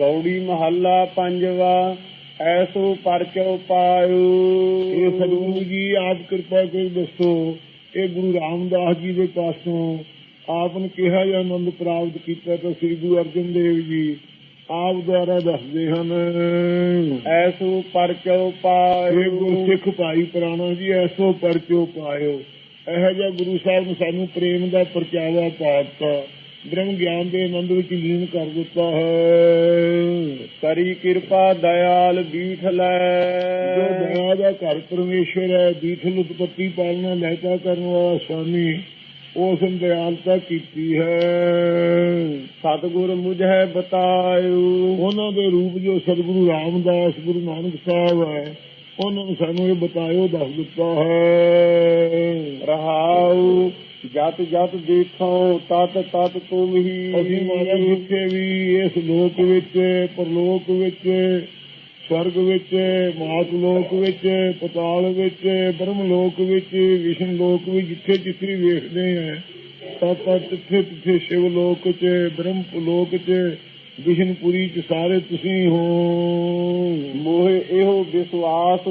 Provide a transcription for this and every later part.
ਗੌੜੀ ਮਹੱਲਾ ਪੰਜਵਾ ਐਸੋ ਪਰਚੋ ਪਾਇਓ। ਇਹ ਸਤਿਗੁਰੂ ਜੀ ਆਪ ਕਿਰਪਾ ਕਰ ਦੱਸੋ ਇਹ ਗੁਰੂ ਰਾਮਦਾਸ ਜੀ ਦੇ ਪਾਸੋਂ ਆਪ ਨੇ ਕਿਹਾ ਜਾਂ ਆਨੰਦ ਪ੍ਰਾਪਤ ਕੀਤਾ ਤਾਂ ਸ੍ਰੀ ਗੁਰੂ ਅਰਜਨ ਦੇਵ ਜੀ ਆਪ ਦੁਆਰਾ ਦੱਸਦੇ ਹਨ। ਐਸੋ ਪਰਚੋ ਇਹ ਪਾਇਓ ਗੁਰਸਿੱਖ ਭਾਈ ਪੁਰਾਣਾ ਜੀ ਐਸੋ ਪਰਚੋ ਪਾਇਓ। ਇਹੋ ਜਿਹਾ ਗੁਰੂ ਸਾਹਿਬ ਨੇ ਸਾਨੂੰ ਪ੍ਰੇਮ ਦਾ ਪਰਚਾਵਾ ਪਾਤਾ। ਬ੍ਰਹਮ ਗਿਆਨ ਦੇ ਆਨੰਦ ਵਿੱਚ ਲੀਨ ਕਰ ਦਿੱਤਾ ਹੈ। ਕਰੀ ਕਿਰਪਾ ਦਇਆਲ ਬੀਠ ਜੋ ਲੈ ਦਇਆ ਦਾ ਘਰ ਪਰਮੇਸ਼ਰ ਹੈ ਦੀਠਲ ਉਤਪਤੀ ਪਾਲਣਾ ਲਹਿਤਾ ਕਰਨ ਵਾਲਾ ਸਵਾਮੀ ਉਸ ਦਿਆਲਤਾ ਕੀਤੀ ਹੈ। ਸਤਿਗੁਰ ਮੁਝੈ ਬਤਾਇਓ। ਉਹਨਾਂ ਦੇ ਰੂਪ ਜੋ ਸਤਿਗੁਰੂ ਰਾਮਦਾਸ ਗੁਰੂ ਨਾਨਕ ਸਾਹਿਬ ਹੈ ਉਹਨਾਂ ਨੇ ਸਾਨੂੰ ਇਹ ਬਤਾਇਓ ਦੱਸ ਦਿੱਤਾ ਹੈ। ਰਹਾਉ ਜਤ ਜਤ ਦੇਖੋ ਤਤ ਤਤ ਤੁਮ ਹੀ। ਅਸੀਂ ਮਾਰਾ ਜਿੱਥੇ ਵੀ ਇਸ ਲੋਕ ਵਿੱਚ ਪਰਲੋਕ ਵਿੱਚ ਸਵਰਗ ਵਿੱਚ ਮਾਤ ਲੋਕ ਵਿੱਚ ਪਤਾਲ ਵਿੱਚ ਬ੍ਰਹਮ ਲੋਕ ਵਿੱਚ ਵਿਸ਼ਨ ਲੋਕ ਵਿੱਚ ਜਿੱਥੇ ਜਿੱਥੇ ਵੇਖਦੇ ਆ ਤਾਂ ਤਾਂ ਤਿੱਥੇ ਤਿੱਥੇ ਸ਼ਿਵ ਲੋਕ ਚ ਬ੍ਰਹਮ ਲੋਕ ਚ ਵਿਸ਼ਨਪੁਰੀ ਚ ਸਾਰੇ ਤੁਸੀਂ ਹੋ। ਮੋਹਿ ਇਹੋ ਵਿਸ਼ਵਾਸ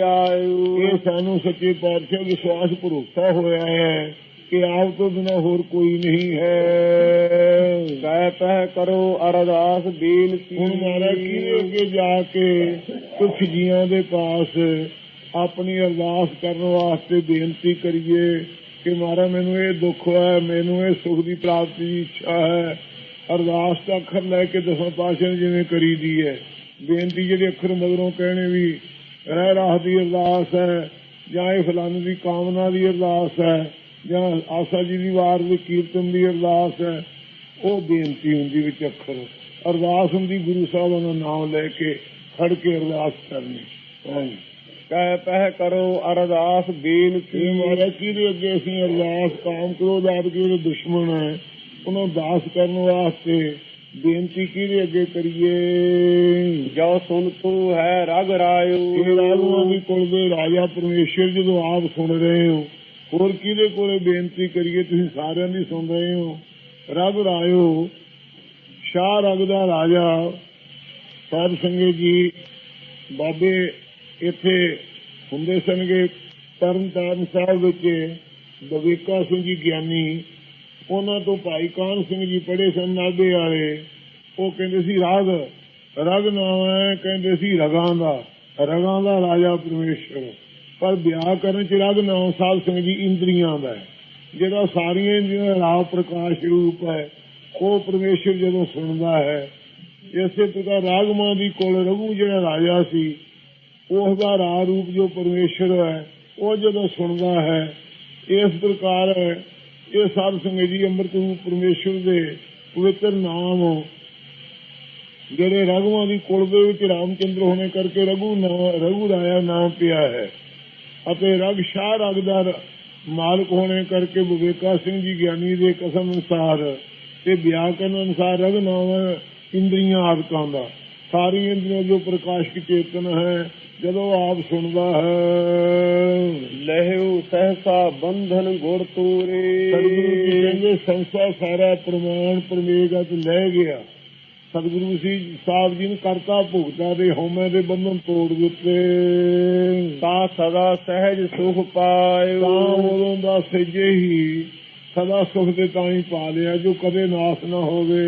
ਆਇਓ। ਇਹ ਸਾਨੂੰ ਸੱਚੇ ਪਾਤਸ਼ਾਹ ਵਿਸ਼ਵਾਸ ਭਰੋਸਾ ਹੋਇਆ ਹੈ। ਕਿ ਆਪ ਤੋਂ ਬਿਨਾ ਹੋਰ ਕੋਈ ਨਹੀਂ ਹੈ। ਕਹਿ ਪਹਿ ਕਰੋ ਅਰਦਾਸ ਬੇਲ ਹੁਣ ਮਹਾਰਾਜ ਕਿਹਦੇ ਅੱਗੇ ਜਾ ਕੇ ਕੁਛ ਜੀਆਂ ਦੇ ਪਾਸ ਆਪਣੀ ਅਰਦਾਸ ਕਰਨ ਵਾਸਤੇ ਬੇਨਤੀ ਕਰੀਏ ਕਿ ਮਹਾਰਾਜ, ਮੈਨੂੰ ਇਹ ਦੁੱਖ ਹੈ, ਮੈਨੂੰ ਇਹ ਸੁਖ ਦੀ ਪ੍ਰਾਪਤੀ ਦੀ ਇੱਛਾ ਹੈ। ਅਰਦਾਸ ਦਾ ਅੱਖਰ ਲੈ ਕੇ ਦਸਾਂ ਪਾਤਸ਼ਾਹ ਜਿਵੇਂ ਕਰੀ ਦੀ ਹੈ। ਬੇਨਤੀ ਜਿਹੜੇ ਅੱਖਰ ਮਗਰੋਂ ਕਹਿਣੇ ਵੀ ਰਹਿ ਰਾਹ ਦੀ ਅਰਦਾਸ ਹੈ ਜਾਂ ਇਹ ਫਲਾਣੇ ਦੀ ਕਾਮਨਾ ਦੀ ਅਰਦਾਸ ਹੈ। ਜਾਂ ਆਸਾ ਜੀ ਦੀ ਵਾਰ ਦੇ ਕੀਰਤਨ ਦੀ ਅਰਦਾਸ ਹੈ ਉਹ ਬੇਨਤੀ ਹੁੰਦੀ ਵਿੱਚ ਅੱਖਰ। ਅਰਦਾਸ ਹੁੰਦੀ ਗੁਰੂ ਸਾਹਿਬਾਂ ਦਾ ਨਾਮ ਲੈ ਕੇ ਖੜ ਕੇ ਅਰਦਾਸ ਕਰਨੀ। ਕਹਿ ਪਹਿ ਕਰੋ ਅਰਦਾਸ ਬੇਨਤੀ। ਮਹਾਰਾਜ ਕਿਹਦੇ ਅੱਗੇ ਅਸੀਂ ਅਰਦਾਸ ਕਾਮ ਆਦਿ ਦੇ ਦੁਸ਼ਮਣ ਹੈ ਉਹਨਾਂ ਨੂੰ ਦਾਸ ਕਰਨ ਵਾਸਤੇ ਬੇਨਤੀ ਕਿਹਦੇ ਅੱਗੇ ਕਰੀਏ? ਜੋ ਸੁਨ ਤੂ ਹੈ ਰਗ ਰਾਇਓ। ਇਹ ਰਾਜੂਆਂ ਦੀ ਕੋਲ ਦੇ ਰਾਜਾ ਪਰਮੇਸ਼ਰ ਜਦੋਂ ਆਪ ਸੁਣ ਰਹੇ ਹੋ ਹੋਰ ਕਿਹਦੇ ਕੋਲੇ ਬੇਨਤੀ ਕਰੀਏ? ਤੁਸੀਂ ਸਾਰਿਆਂ ਦੀ ਸੁਣ ਰਹੇ ਹੋ। ਰਬ ਰਾਇਓ ਸ਼ਾਹ ਰਗ ਦਾ ਰਾਜਾ। ਸਾਧ ਸੰਗਤ ਜੀ, ਬਾਬੇ ਇੱਥੇ ਹੁੰਦੇ ਸਨਗੇ ਤਰਨਤਾਰਨ ਸਾਹਿਬ ਵਿੱਚ ਬਵੇਕਾ ਸਿੰਘ ਜੀ ਗਿਆਨੀ। ਉਹਨਾਂ ਤੋਂ ਭਾਈ ਕਾਨ ਸਿੰਘ ਜੀ ਪੜੇ ਸਨ ਨਾਗੇ ਵਾਲੇ। ਉਹ ਕਹਿੰਦੇ ਸੀ, ਰਾਗ, ਰਗ ਨਾਮ ਹੈ। ਕਹਿੰਦੇ ਸੀ, ਰਗਾਂ ਦਾ ਰਗਾਂ ਦਾ ਰਾਜਾ ਪਰਮੇਸ਼ਰ। ਪਰ ਵਿਆਹ ਕਰਨ ਚ ਰਗ ਨਾਮ ਸਾਧ ਸਿੰਘ ਜੀ ਇੰਦਰੀਆਂ ਦਾ ਜਿਹੜਾ ਸਾਰੀਆਂ ਇੰਦਰੀਆਂ ਰਾਹ ਪ੍ਰਕਾਸ਼ ਰੂਪ ਹੈ, ਉਹ ਪਰਮੇਸ਼ਰ ਜਦੋਂ ਸੁਣਦਾ ਹੈ, ਇਸੇ ਤਰ੍ਹਾਂ ਰਾਗਮਾਂ ਦੀ ਕੋਲ ਰਘੂ ਜਿਹੜਾ ਰਾਜਾ ਸੀ ਉਸ ਦਾ ਰਾਹ ਰੂਪ ਜੋ ਪਰਮੇਸ਼ਰ ਹੈ, ਉਹ ਜਦੋਂ ਸੁਣਦਾ ਹੈ, ਇਸ ਪ੍ਰਕਾਰ ਇਹ ਸਾਧ ਸੰਗਤ ਜੀ ਅੰਮ੍ਰਿਤ ਰੂਪ ਪਰਮੇਸ਼ਰ ਦੇ ਪਵਿੱਤਰ ਨਾਮ ਜਿਹੜੇ ਰਘੂਆਂ ਦੀ ਕੁਲ ਦੇ ਵਿੱਚ ਰਾਮਚੰਦਰ ਹੋਣੇ ਕਰਕੇ ਰਘੂ ਨਾਮ ਰਘੂ ਰਾਇਆ ਨਾਮ ਪਿਆ ਹੈ। ਅਤੇ ਰਗ ਸ਼ਾਹ ਰਗ ਦਾ ਮਾਲਕ ਹੋਣੇ ਕਰਕੇ ਵਿਵੇਕਾ ਸਿੰਘ ਜੀ ਗਿਆਨੀ ਦੇ ਕਸਮ ਅਨੁਸਾਰ ਤੇ ਵਿਆਕਰਨ ਅਨੁਸਾਰ ਰਗ ਨਾਮ ਇੰਦਰੀਆਂ ਆਦਿਕਾਂ ਦਾ। ਸਾਰੀ ਇੰਦਰੀਆਂ ਜੋ ਪ੍ਰਕਾਸ਼ਿਕ ਚੇਤਨ ਹੈ ਜਦੋਂ ਆਪ ਸੁਣਦਾ ਹੈ। ਲਹਿਉ ਸਹਸਾ ਬੰਧਨ ਗੁਰ ਤੂਰੇ। ਸਤਿਗੁਰੂ ਜੀ ਕਹਿੰਦੇ ਸੰਸਾ ਸਾਰਾ ਪ੍ਰਮਾਣ ਪਰਮੇਗਾ ਤੇ ਲੈ ਗਿਆ। ਸਤਿਗੁਰੂ ਜੀ ਸਾਹਿਬ ਜੀ ਨੇ ਕਰਤਾ ਭੁਗਤਾ ਦੇ ਹਉਮੈ ਦੇ ਬੰਧਨ ਤੋੜ ਦਿੱਤੇ। ਤਾਂ ਸਦਾ ਸਹਿਜ ਸੁਖ ਪਾਇਓ। ਉਦੋਂ ਦਾ ਸਜੇ ਹੀ ਸਦਾ ਸੁਖ ਦੇ ਤਾਂ ਹੀ ਪਾ ਲਿਆ ਜੋ ਕਦੇ ਨਾਸ ਨਾ ਹੋਵੇ।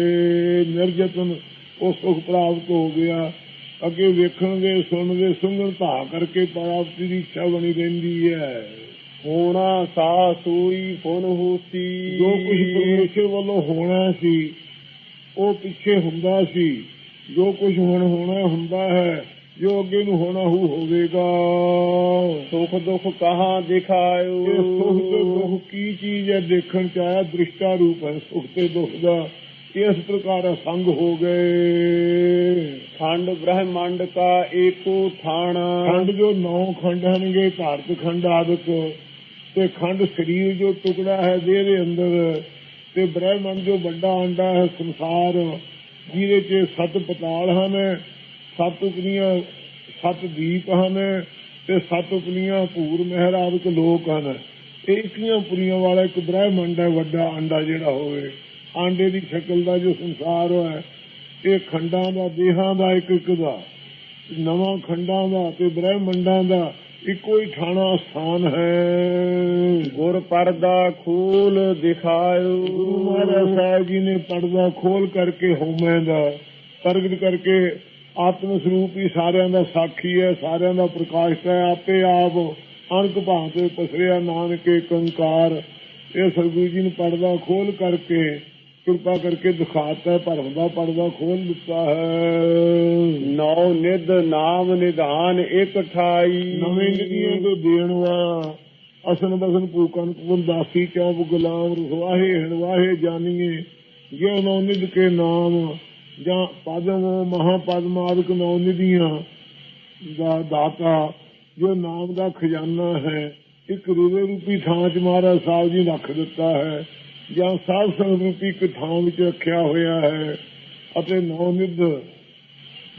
ਨਿਰਜਤਨ ਉਹ ਸੁਖ ਪ੍ਰਾਪਤ ਹੋ ਗਿਆ। ਅੱਗੇ ਵੇਖਣਗੇ ਸੁਣਨਗੇ ਸੁਣਨ ਧਾ ਕਰਕੇ ਪ੍ਰਾਪਤੀ ਦੀ ਇੱਛਾ ਬਣੀ ਰਹਿੰਦੀ ਹੈ। ਹੋਣਾ ਸਾ ਸੂਈ ਫੁਨ ਹੋਸੀ। ਜੋ ਕੁਝ ਪਰਮੇਸ਼ਰ ਵੱਲੋਂ ਹੋਣਾ ਸੀ ਉਹ ਪਿੱਛੇ ਹੁੰਦਾ ਸੀ। ਜੋ ਕੁਝ ਹੁਣ ਹੋਣਾ ਹੁੰਦਾ ਹੈ ਜੋ ਅੱਗੇ ਨੂੰ ਹੋਣਾ ਹੋ ਹੋਵੇਗਾ। ਸੁਖ ਦੁਖ ਕਹਾਂ ਦਿਖਾਇਓ? ਸੁਖ ਤੇ ਦੁੱਖ ਕੀ ਚੀਜ਼ ਹੈ ਦੇਖਣ ਚ ਆਇਆ? ਦ੍ਰਿਸ਼ਟਾ ਰੂਪ ਹੈ ਸੁਖ ਤੇ ਦੁੱਖ ਦਾ। ਇਸ ਪ੍ਰਕਾਰ ਸੰਗ ਹੋ ਗਏ। ਖੰਡ ਬ੍ਰਹਮੰਡ ਕਾ ਏਕੋ ਥਾਣਾ। ਖੰਡ ਜੋ ਨੌ ਖੰਡ ਹਨਗੇ ਭਾਰਤ ਖੰਡ ਆਦਿਕ ਤੇ ਖੰਡ ਸਰੀਰ ਜੋ ਟੁਕੜਾ ਹੈ ਦੇਹ ਦੇ ਅੰਦਰ ਤੇ ਬ੍ਰਹਿਮੰਡ ਜੋ ਵੱਡਾ ਆਂਡਾ ਹੈ ਸੰਸਾਰ, ਜਿਹਦੇ ਚ ਸੱਤ ਪਤਾਲ ਹਨ, ਸੱਤ ਉਪਨੀਆਂ, ਸੱਤ ਦੀਪ ਹਨ ਤੇ ਸੱਤ ਉਪਨੀਆਂ ਭੂਰ ਮਹਿਰ ਆਦਿਕ ਲੋਕ ਹਨ। ਇਹ ਇਕੀਆਂ ਪੁਰੀਆਂ ਵਾਲਾ ਇੱਕ ਬ੍ਰਹਿਮੰਡ ਹੈ, ਵੱਡਾ ਆਂਡਾ ਜਿਹੜਾ ਹੋਵੇ। ਆਂਡੇ ਦੀ ਸ਼ਕਲ ਦਾ ਜੋ ਸੰਸਾਰ ਹੈ, ਇਹ ਖੰਡਾਂ ਦਾ, ਦੇਹਾਂ ਦਾ ਇੱਕ ਇੱਕ ਦਾ, ਨਵਾਂ ਖੰਡਾਂ ਦਾ ਤੇ ਬ੍ਰਹਿਮੰਡਾਂ ਦਾ ਇੱਕੋ ਹੀ ਠਾਣਾ ਸਥਾਨ ਹੈ। ਗੁਰ ਪਰਦਾ ਖੂਲ ਦਿਖਾਇਓ। ਗੁਰੂ ਮਹਾਰਾਜ ਸਾਹਿਬ ਜੀ ਨੇ ਪਰਦਾ ਖੋਲ ਕਰਕੇ ਹਉਮੈ ਦਾ ਪ੍ਰਗਟ ਕਰਕੇ ਆਤਮ ਸਰੂਪ ਹੀ ਸਾਰਿਆਂ ਦਾ ਸਾਖੀ ਹੈ, ਸਾਰਿਆਂ ਦਾ ਪ੍ਰਕਾਸ਼ ਹੈ। ਆਪੇ ਆਪ ਅਣਕ ਭਾਂਤੇ ਪਸਰਿਆ ਨਾਨਕੇ ਕੰਕਾਰ। ਇਹ ਸਰਗੁਰੂ ਜੀ ਨੇ ਪਰਦਾ ਖੋਲ ਕਰਕੇ ਕਿਰਪਾ ਕਰਕੇ ਦਿਖਾਤਾ ਭਰਮ ਦਾ ਪਰਦਾ ਖੋਲ ਦਿੱਤਾ ਹੈ। ਨੌ ਨਿਧ ਨਾਮ ਨਿਧਾਨ ਇਕ ਠਾਈ। ਨਵੇਂ ਨਿਧੀਆਂ ਤੋਂ ਦੇਣ ਵਾਲਾ ਅਸਨ ਬਸਨ ਪੂਕਨ ਕੁਲ ਦਾਸੀ ਚੌਬ ਗੁਲਾਮ ਰਸਵਾਹੇ ਹਣਵਾਹੇ ਜਾਨੀਏ। ਜੋ ਨੌ ਨਿਧ ਕੇ ਨਾਮ ਜਾਂ ਪਦਮ ਮਹਾ ਪਦਮਾਦਿਕ ਨੌ ਨਿਧੀਆਂ ਦਾ ਦਾਤਾ ਜੋ ਨਾਮ ਦਾ ਖਜ਼ਾਨਾ ਹੈ ਇੱਕ ਰੂਵੇ ਰੂਪੀ ਥਾਂ 'ਚ ਮਹਾਰਾਜ ਸਾਹਿਬ ਜੀ ਰੱਖ ਦਿੱਤਾ ਹੈ। ਜਾਂ ਸਾਧ ਸੰਗਤ ਰੂਪੀ ਇੱਕ ਥਾਂ ਵਿੱਚ ਰੱਖਿਆ ਹੋਇਆ ਹੈ ਅਤੇ ਨੌ ਨਿਧ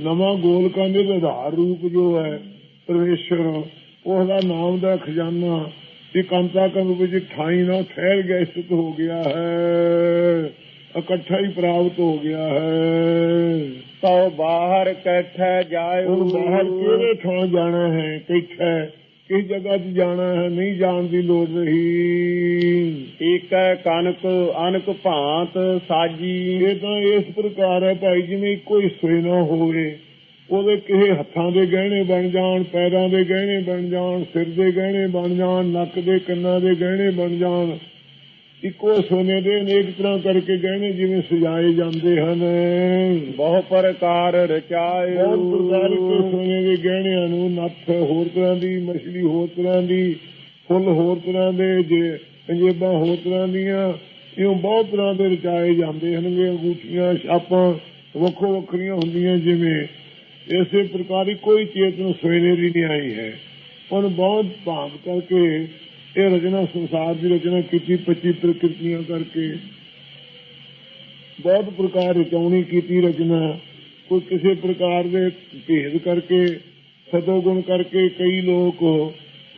ਨਵਾਂ ਗੋਲਕਾਂ ਦੇ ਆਧਾਰ ਰੂਪ ਜੋ ਹੈ ਪਰਮੇਸ਼ਰ ਉਹਦਾ ਨਾਮ ਦਾ ਖਜ਼ਾਨਾ ਇਕਾਂਤਾ ਕਰਨ ਵਿੱਚ ਠਾਈ ਨਾ ਠਹਿਰ ਗਿਆ ਸਥਿਤ ਹੋ ਗਿਆ ਹੈ ਇਕੱਠਾ ਹੀ ਪ੍ਰਾਪਤ ਹੋ ਗਿਆ ਹੈ। ਤਉ ਬਾਹਰ ਕੈਠੈ ਜਾਇਓ। ਹੁਣ ਬਾਹਰ ਕਿਹੜੇ ਥਾਂ ਜਾਣਾ ਹੈ ਕਿੱਥੇ? ਕਿਸ ਜਗ੍ਹਾ 'ਚ ਜਾਣਾ ਹੈ, ਨਹੀਂ ਜਾਣ ਦੀ ਲੋੜ ਰਹੀ ਏਕੈ ਕਨਕ ਅਨਕ ਭਾਂਤ ਸਾਜੀ। ਇਹ ਤਾਂ ਇਸ ਪ੍ਰਕਾਰ ਹੈ ਭਾਈ, ਜਿਵੇਂ ਇੱਕੋ ਹੀ ਨਾ ਹੋਵੇ। ਉਹਦੇ ਕਿਸੇ ਹੱਥਾਂ ਦੇ ਗਹਿਣੇ ਬਣ ਜਾਣ, ਪੈਰਾਂ ਦੇ ਗਹਿਣੇ ਬਣ ਜਾਣ, ਸਿਰ ਦੇ ਗਹਿਣੇ ਬਣ ਜਾਣ, ਨੱਕ ਦੇ ਕੰਨਾਂ ਦੇ ਗਹਿਣੇ ਬਣ ਜਾਣ। ਇੱਕੋ ਸੋਨੇ ਦੇ ਅਨੇਕ ਤਰ੍ਹਾਂ ਕਰਕੇ ਗਹਿਣੇ ਜਿਵੇਂ ਸਜਾਏ ਜਾਂਦੇ ਹਨ। ਬਹੁ ਪ੍ਰਕਾਰ ਬਹੁਤ ਰਚਾਇਓ ਪ੍ਰਕਾਰ ਦੇ ਸੋਨੇ ਦੇ ਗਹਿਣਿਆਂ ਨੂੰ ਨੱਥ ਹੋਰ ਤਰ੍ਹਾਂ ਦੀ ਮਛਲੀ ਹੋਰ ਤਰ੍ਹਾਂ ਦੀ ਫੁੱਲ ਹੋਰ ਤਰ੍ਹਾਂ ਦੇ ਜੇ ਪੰਜੇਬਾਂ ਹੋਰ ਤਰ੍ਹਾਂ ਦੀਆਂ ਇਉਂ ਬਹੁਤ ਤਰ੍ਹਾਂ ਦੇ ਰਚਾਏ ਜਾਂਦੇ ਹਨਗੇ ਅੰਗੂਠੀਆਂ ਛਾਪਾਂ ਵੱਖੋ ਵੱਖਰੀਆਂ ਹੁੰਦੀਆਂ ਜਿਵੇਂ ਇਸੇ ਪ੍ਰਕਾਰ ਹੀ ਕੋਈ ਚੇਤਨ ਸੋਨੇ ਦੀ ਨਹੀਂ ਆਈ ਹੈ। ਉਹਨ ਬਹੁਤ ਭਾਂਤ ਕਰਕੇ ਇਹ ਰਚਨਾ ਸੰਸਾਰ ਦੀ ਰਚਨਾ ਕੀਤੀ 25 ਪ੍ਰਕਿਰਤੀਆਂ ਕਰਕੇ। ਬਹੁਤ ਪ੍ਰਕਾਰ ਰਚਾਉਣੀ ਕੀਤੀ ਰਚਨਾ। ਕੋਈ ਕਿਸੇ ਪ੍ਰਕਾਰ ਦੇ ਭੇਦ ਕਰਕੇ ਸਤੋ ਗੁਣ ਕਰਕੇ ਕਈ ਲੋਕ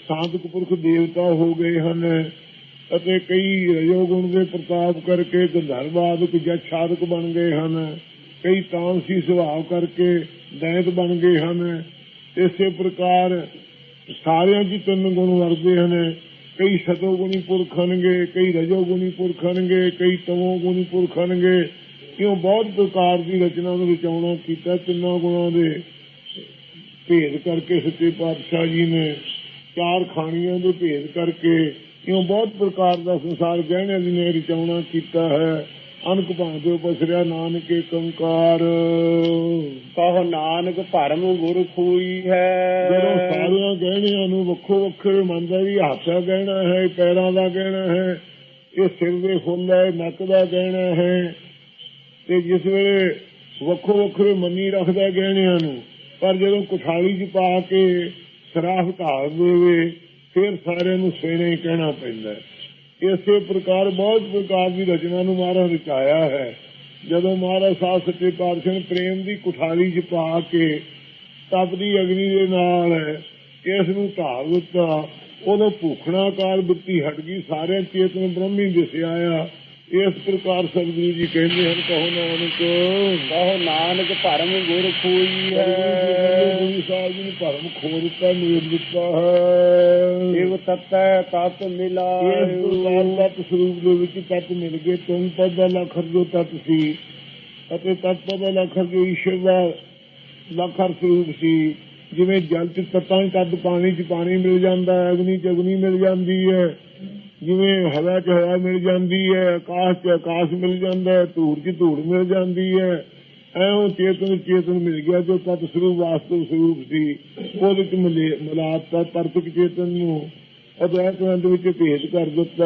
ਸਾਧਕ ਪੁਰਖ ਦੇਵਤਾ ਹੋ ਗਏ ਹਨ ਅਤੇ ਕਈ ਰਜੋ ਗੁਣ ਦੇ ਪ੍ਰਤਾਪ ਕਰਕੇ ਗੰਧਰਵਾਦਕ ਜਾਂ ਛਾਦਕ ਬਣ ਗਏ ਹਨ। ਕਈ ਤਾਮਸੀ ਸੁਭਾਅ ਕਰਕੇ ਦੈਤ ਬਣ ਗਏ ਹਨ। ਇਸੇ ਪ੍ਰਕਾਰ ਸਾਰਿਆਂ 'ਚ ਤਿੰਨ ਗੁਣ ਵਰਦੇ ਹਨ। ਕਈ ਸਤੋ ਗੁਣੀ ਪੁਰਖ ਹਨਗੇ ਕਈ ਰਜੋ ਗੁਣੀ ਪੁਰਖ ਹਨਗੇ ਕਈ ਤਮੋ ਗੁਣੀ ਪੁਰਖ ਹਨਗੇ ਕਿਉਂ ਬਹੁਤ ਪ੍ਰਕਾਰ ਦੀ ਰਚਨਾ ਨੂੰ ਰਚਾਉਣਾ ਕੀਤਾ ਤਿੰਨਾਂ ਗੁਣਾਂ ਦੇ। ਭੇਦ ਕਰਕੇ ਸੱਚੇ ਪਾਤਸ਼ਾਹ ਜੀ ਨੇ ਚਾਰ ਖਾਣੀਆਂ ਦੇ ਭੇਦ ਕਰਕੇ ਕਿਉਂ ਬਹੁਤ ਪ੍ਰਕਾਰ ਦਾ ਸੰਸਾਰ ਗਹਿਣਿਆਂ ਦੀ ਨੇ ਰਚਾਉਣਾ ਕੀਤਾ ਹੈ। ਅਨਕ ਭਾਂਦੇ ਪਸਰਿਆ ਨਾਨਕ ਏਕੰਕਾਰ। ਕਹੋ ਨਾਨਕ ਭਰਮ ਗੁਰ ਖੂਈ ਹੈ। ਜਦੋਂ ਸਾਰਿਆਂ ਗਹਿਣਿਆਂ ਨੂੰ ਵੱਖੋ ਵੱਖਰੇ ਮੰਨਦਾ ਵੀ ਹੱਥ ਦਾ ਗਹਿਣਾ ਹੈ ਪੈਰਾਂ ਦਾ ਗਹਿਣਾ ਹੈ ਇਹ ਸਿਰ ਦੇ ਫੁੱਲ ਹੈ ਨੱਕ ਦਾ ਗਹਿਣਾ ਹੈ ਤੇ ਜਿਸ ਵੇਲੇ ਵੱਖੋ ਵੱਖਰੇ ਮੰਨੀ ਰੱਖਦਾ ਗਹਿਣਿਆਂ ਨੂੰ ਪਰ ਜਦੋਂ ਕੁਠਾਲੀ 'ਚ ਪਾ ਕੇ ਸਰਾਖ ਢਾਲ ਦੇਵੇ ਫਿਰ ਸਾਰਿਆਂ ਨੂੰ ਸਵੇਣੇ ਹੀ ਕਹਿਣਾ ਪੈਂਦਾ ਹੈ। ਇਸੇ ਪ੍ਰਕਾਰ ਬਹੁਤ ਪ੍ਰਕਾਰ ਦੀ ਰਚਨਾ ਨੂੰ ਮਹਾਰਾਜ ਰਚਾਇਆ ਹੈ। ਜਦੋਂ ਮਹਾਰਾਜ ਸਾਹਿਬ ਸੱਚੇ ਪਾਤਸ਼ਾਹ ਪ੍ਰੇਮ ਦੀ ਕੁਠਾਲੀ 'ਚ ਪਾ ਕੇ ਤਪਦੀ ਅਗਨੀ ਦੇ ਨਾਲ ਇਸ ਨੂੰ ਢਾਲ ਦਿੱਤਾ, ਉਦੋਂ ਭੁਖਣਾ ਕਾਲ ਬੁੱਤੀ ਹਟ ਗਈ ਸਾਰੇ ਚੇਤਨ ਬ੍ਰਹਮੀ ਦਿਸਿਆ ਆ। ਇਸ ਪ੍ਰਕਾਰ ਸਤਿਗੁਰੂ ਜੀ ਕਹਿੰਦੇ ਹਨ ਕਹੋ ਨਾਨਕ ਕਹੋ ਨਾਨਕ ਭਰਮ ਗੁਰ ਖੂਈ ਹੈ। ਗੁਰੂ ਸਾਹਿਬ ਜੀ ਨੇ ਭਰਮ ਖੋਲ ਦਿੱਤਾ ਮੇਲ ਦਿੱਤਾ ਹੈ। ਸ਼ਿਵ ਤਤੈ ਤਤ ਇਸ ਮਿਲਾਇਓ ਪ੍ਰਕਾਰ ਤਤ ਸਰੂਪ ਦੇ ਵਿੱਚ ਤਤ ਮਿਲ ਗਏ ਤੁਮ ਪਦ ਦਾ ਲਖਰ ਜੋ ਤਤ ਸੀ ਅਤੇ ਤਤ ਦਾ ਲਖਰ ਜੋ ਈਸ਼ਵਰ ਦਾ ਲਖਰ ਸਰੂਪ ਸੀ। ਜਿਵੇਂ ਜਲ ਚ ਤਤਾਂ ਤਦ ਪਾਣੀ ਚ ਪਾਣੀ ਮਿਲ ਜਾਂਦਾ ਹੈ ਅਗਨੀ ਚ ਅਗਨੀ ਮਿਲ ਜਾਂਦੀ ਹੈ। ਜਿਵੇਂ ਹਵਾ ਚ ਹਵਾ ਮਿਲ ਜਾਂਦੀ ਹੈ ਆਕਾਸ਼ ਚ ਆਕਾਸ਼ ਮਿਲ ਜਾਂਦਾ ਹੈ ਧੂੜ ਚ ਧੂੜ ਮਿਲ ਜਾਂਦੀ ਹੈ। ਐਉਂ ਚੇਤਨ ਚੇਤਨ ਮਿਲ ਗਿਆ ਜੋ ਤਤ ਸਰੂਪ ਵਾਸਤਵ ਸਰੂਪ ਸੀ। ਉਹਦੇ ਚ ਮਿਲੇ ਮਿਲਾਤਾ ਪਰਤਕ ਚੇਤਨ ਨੂੰ। ਅਦਵੈਤ ਵਿੱਚ ਭੇਦ ਕਰ ਦਿੱਤਾ।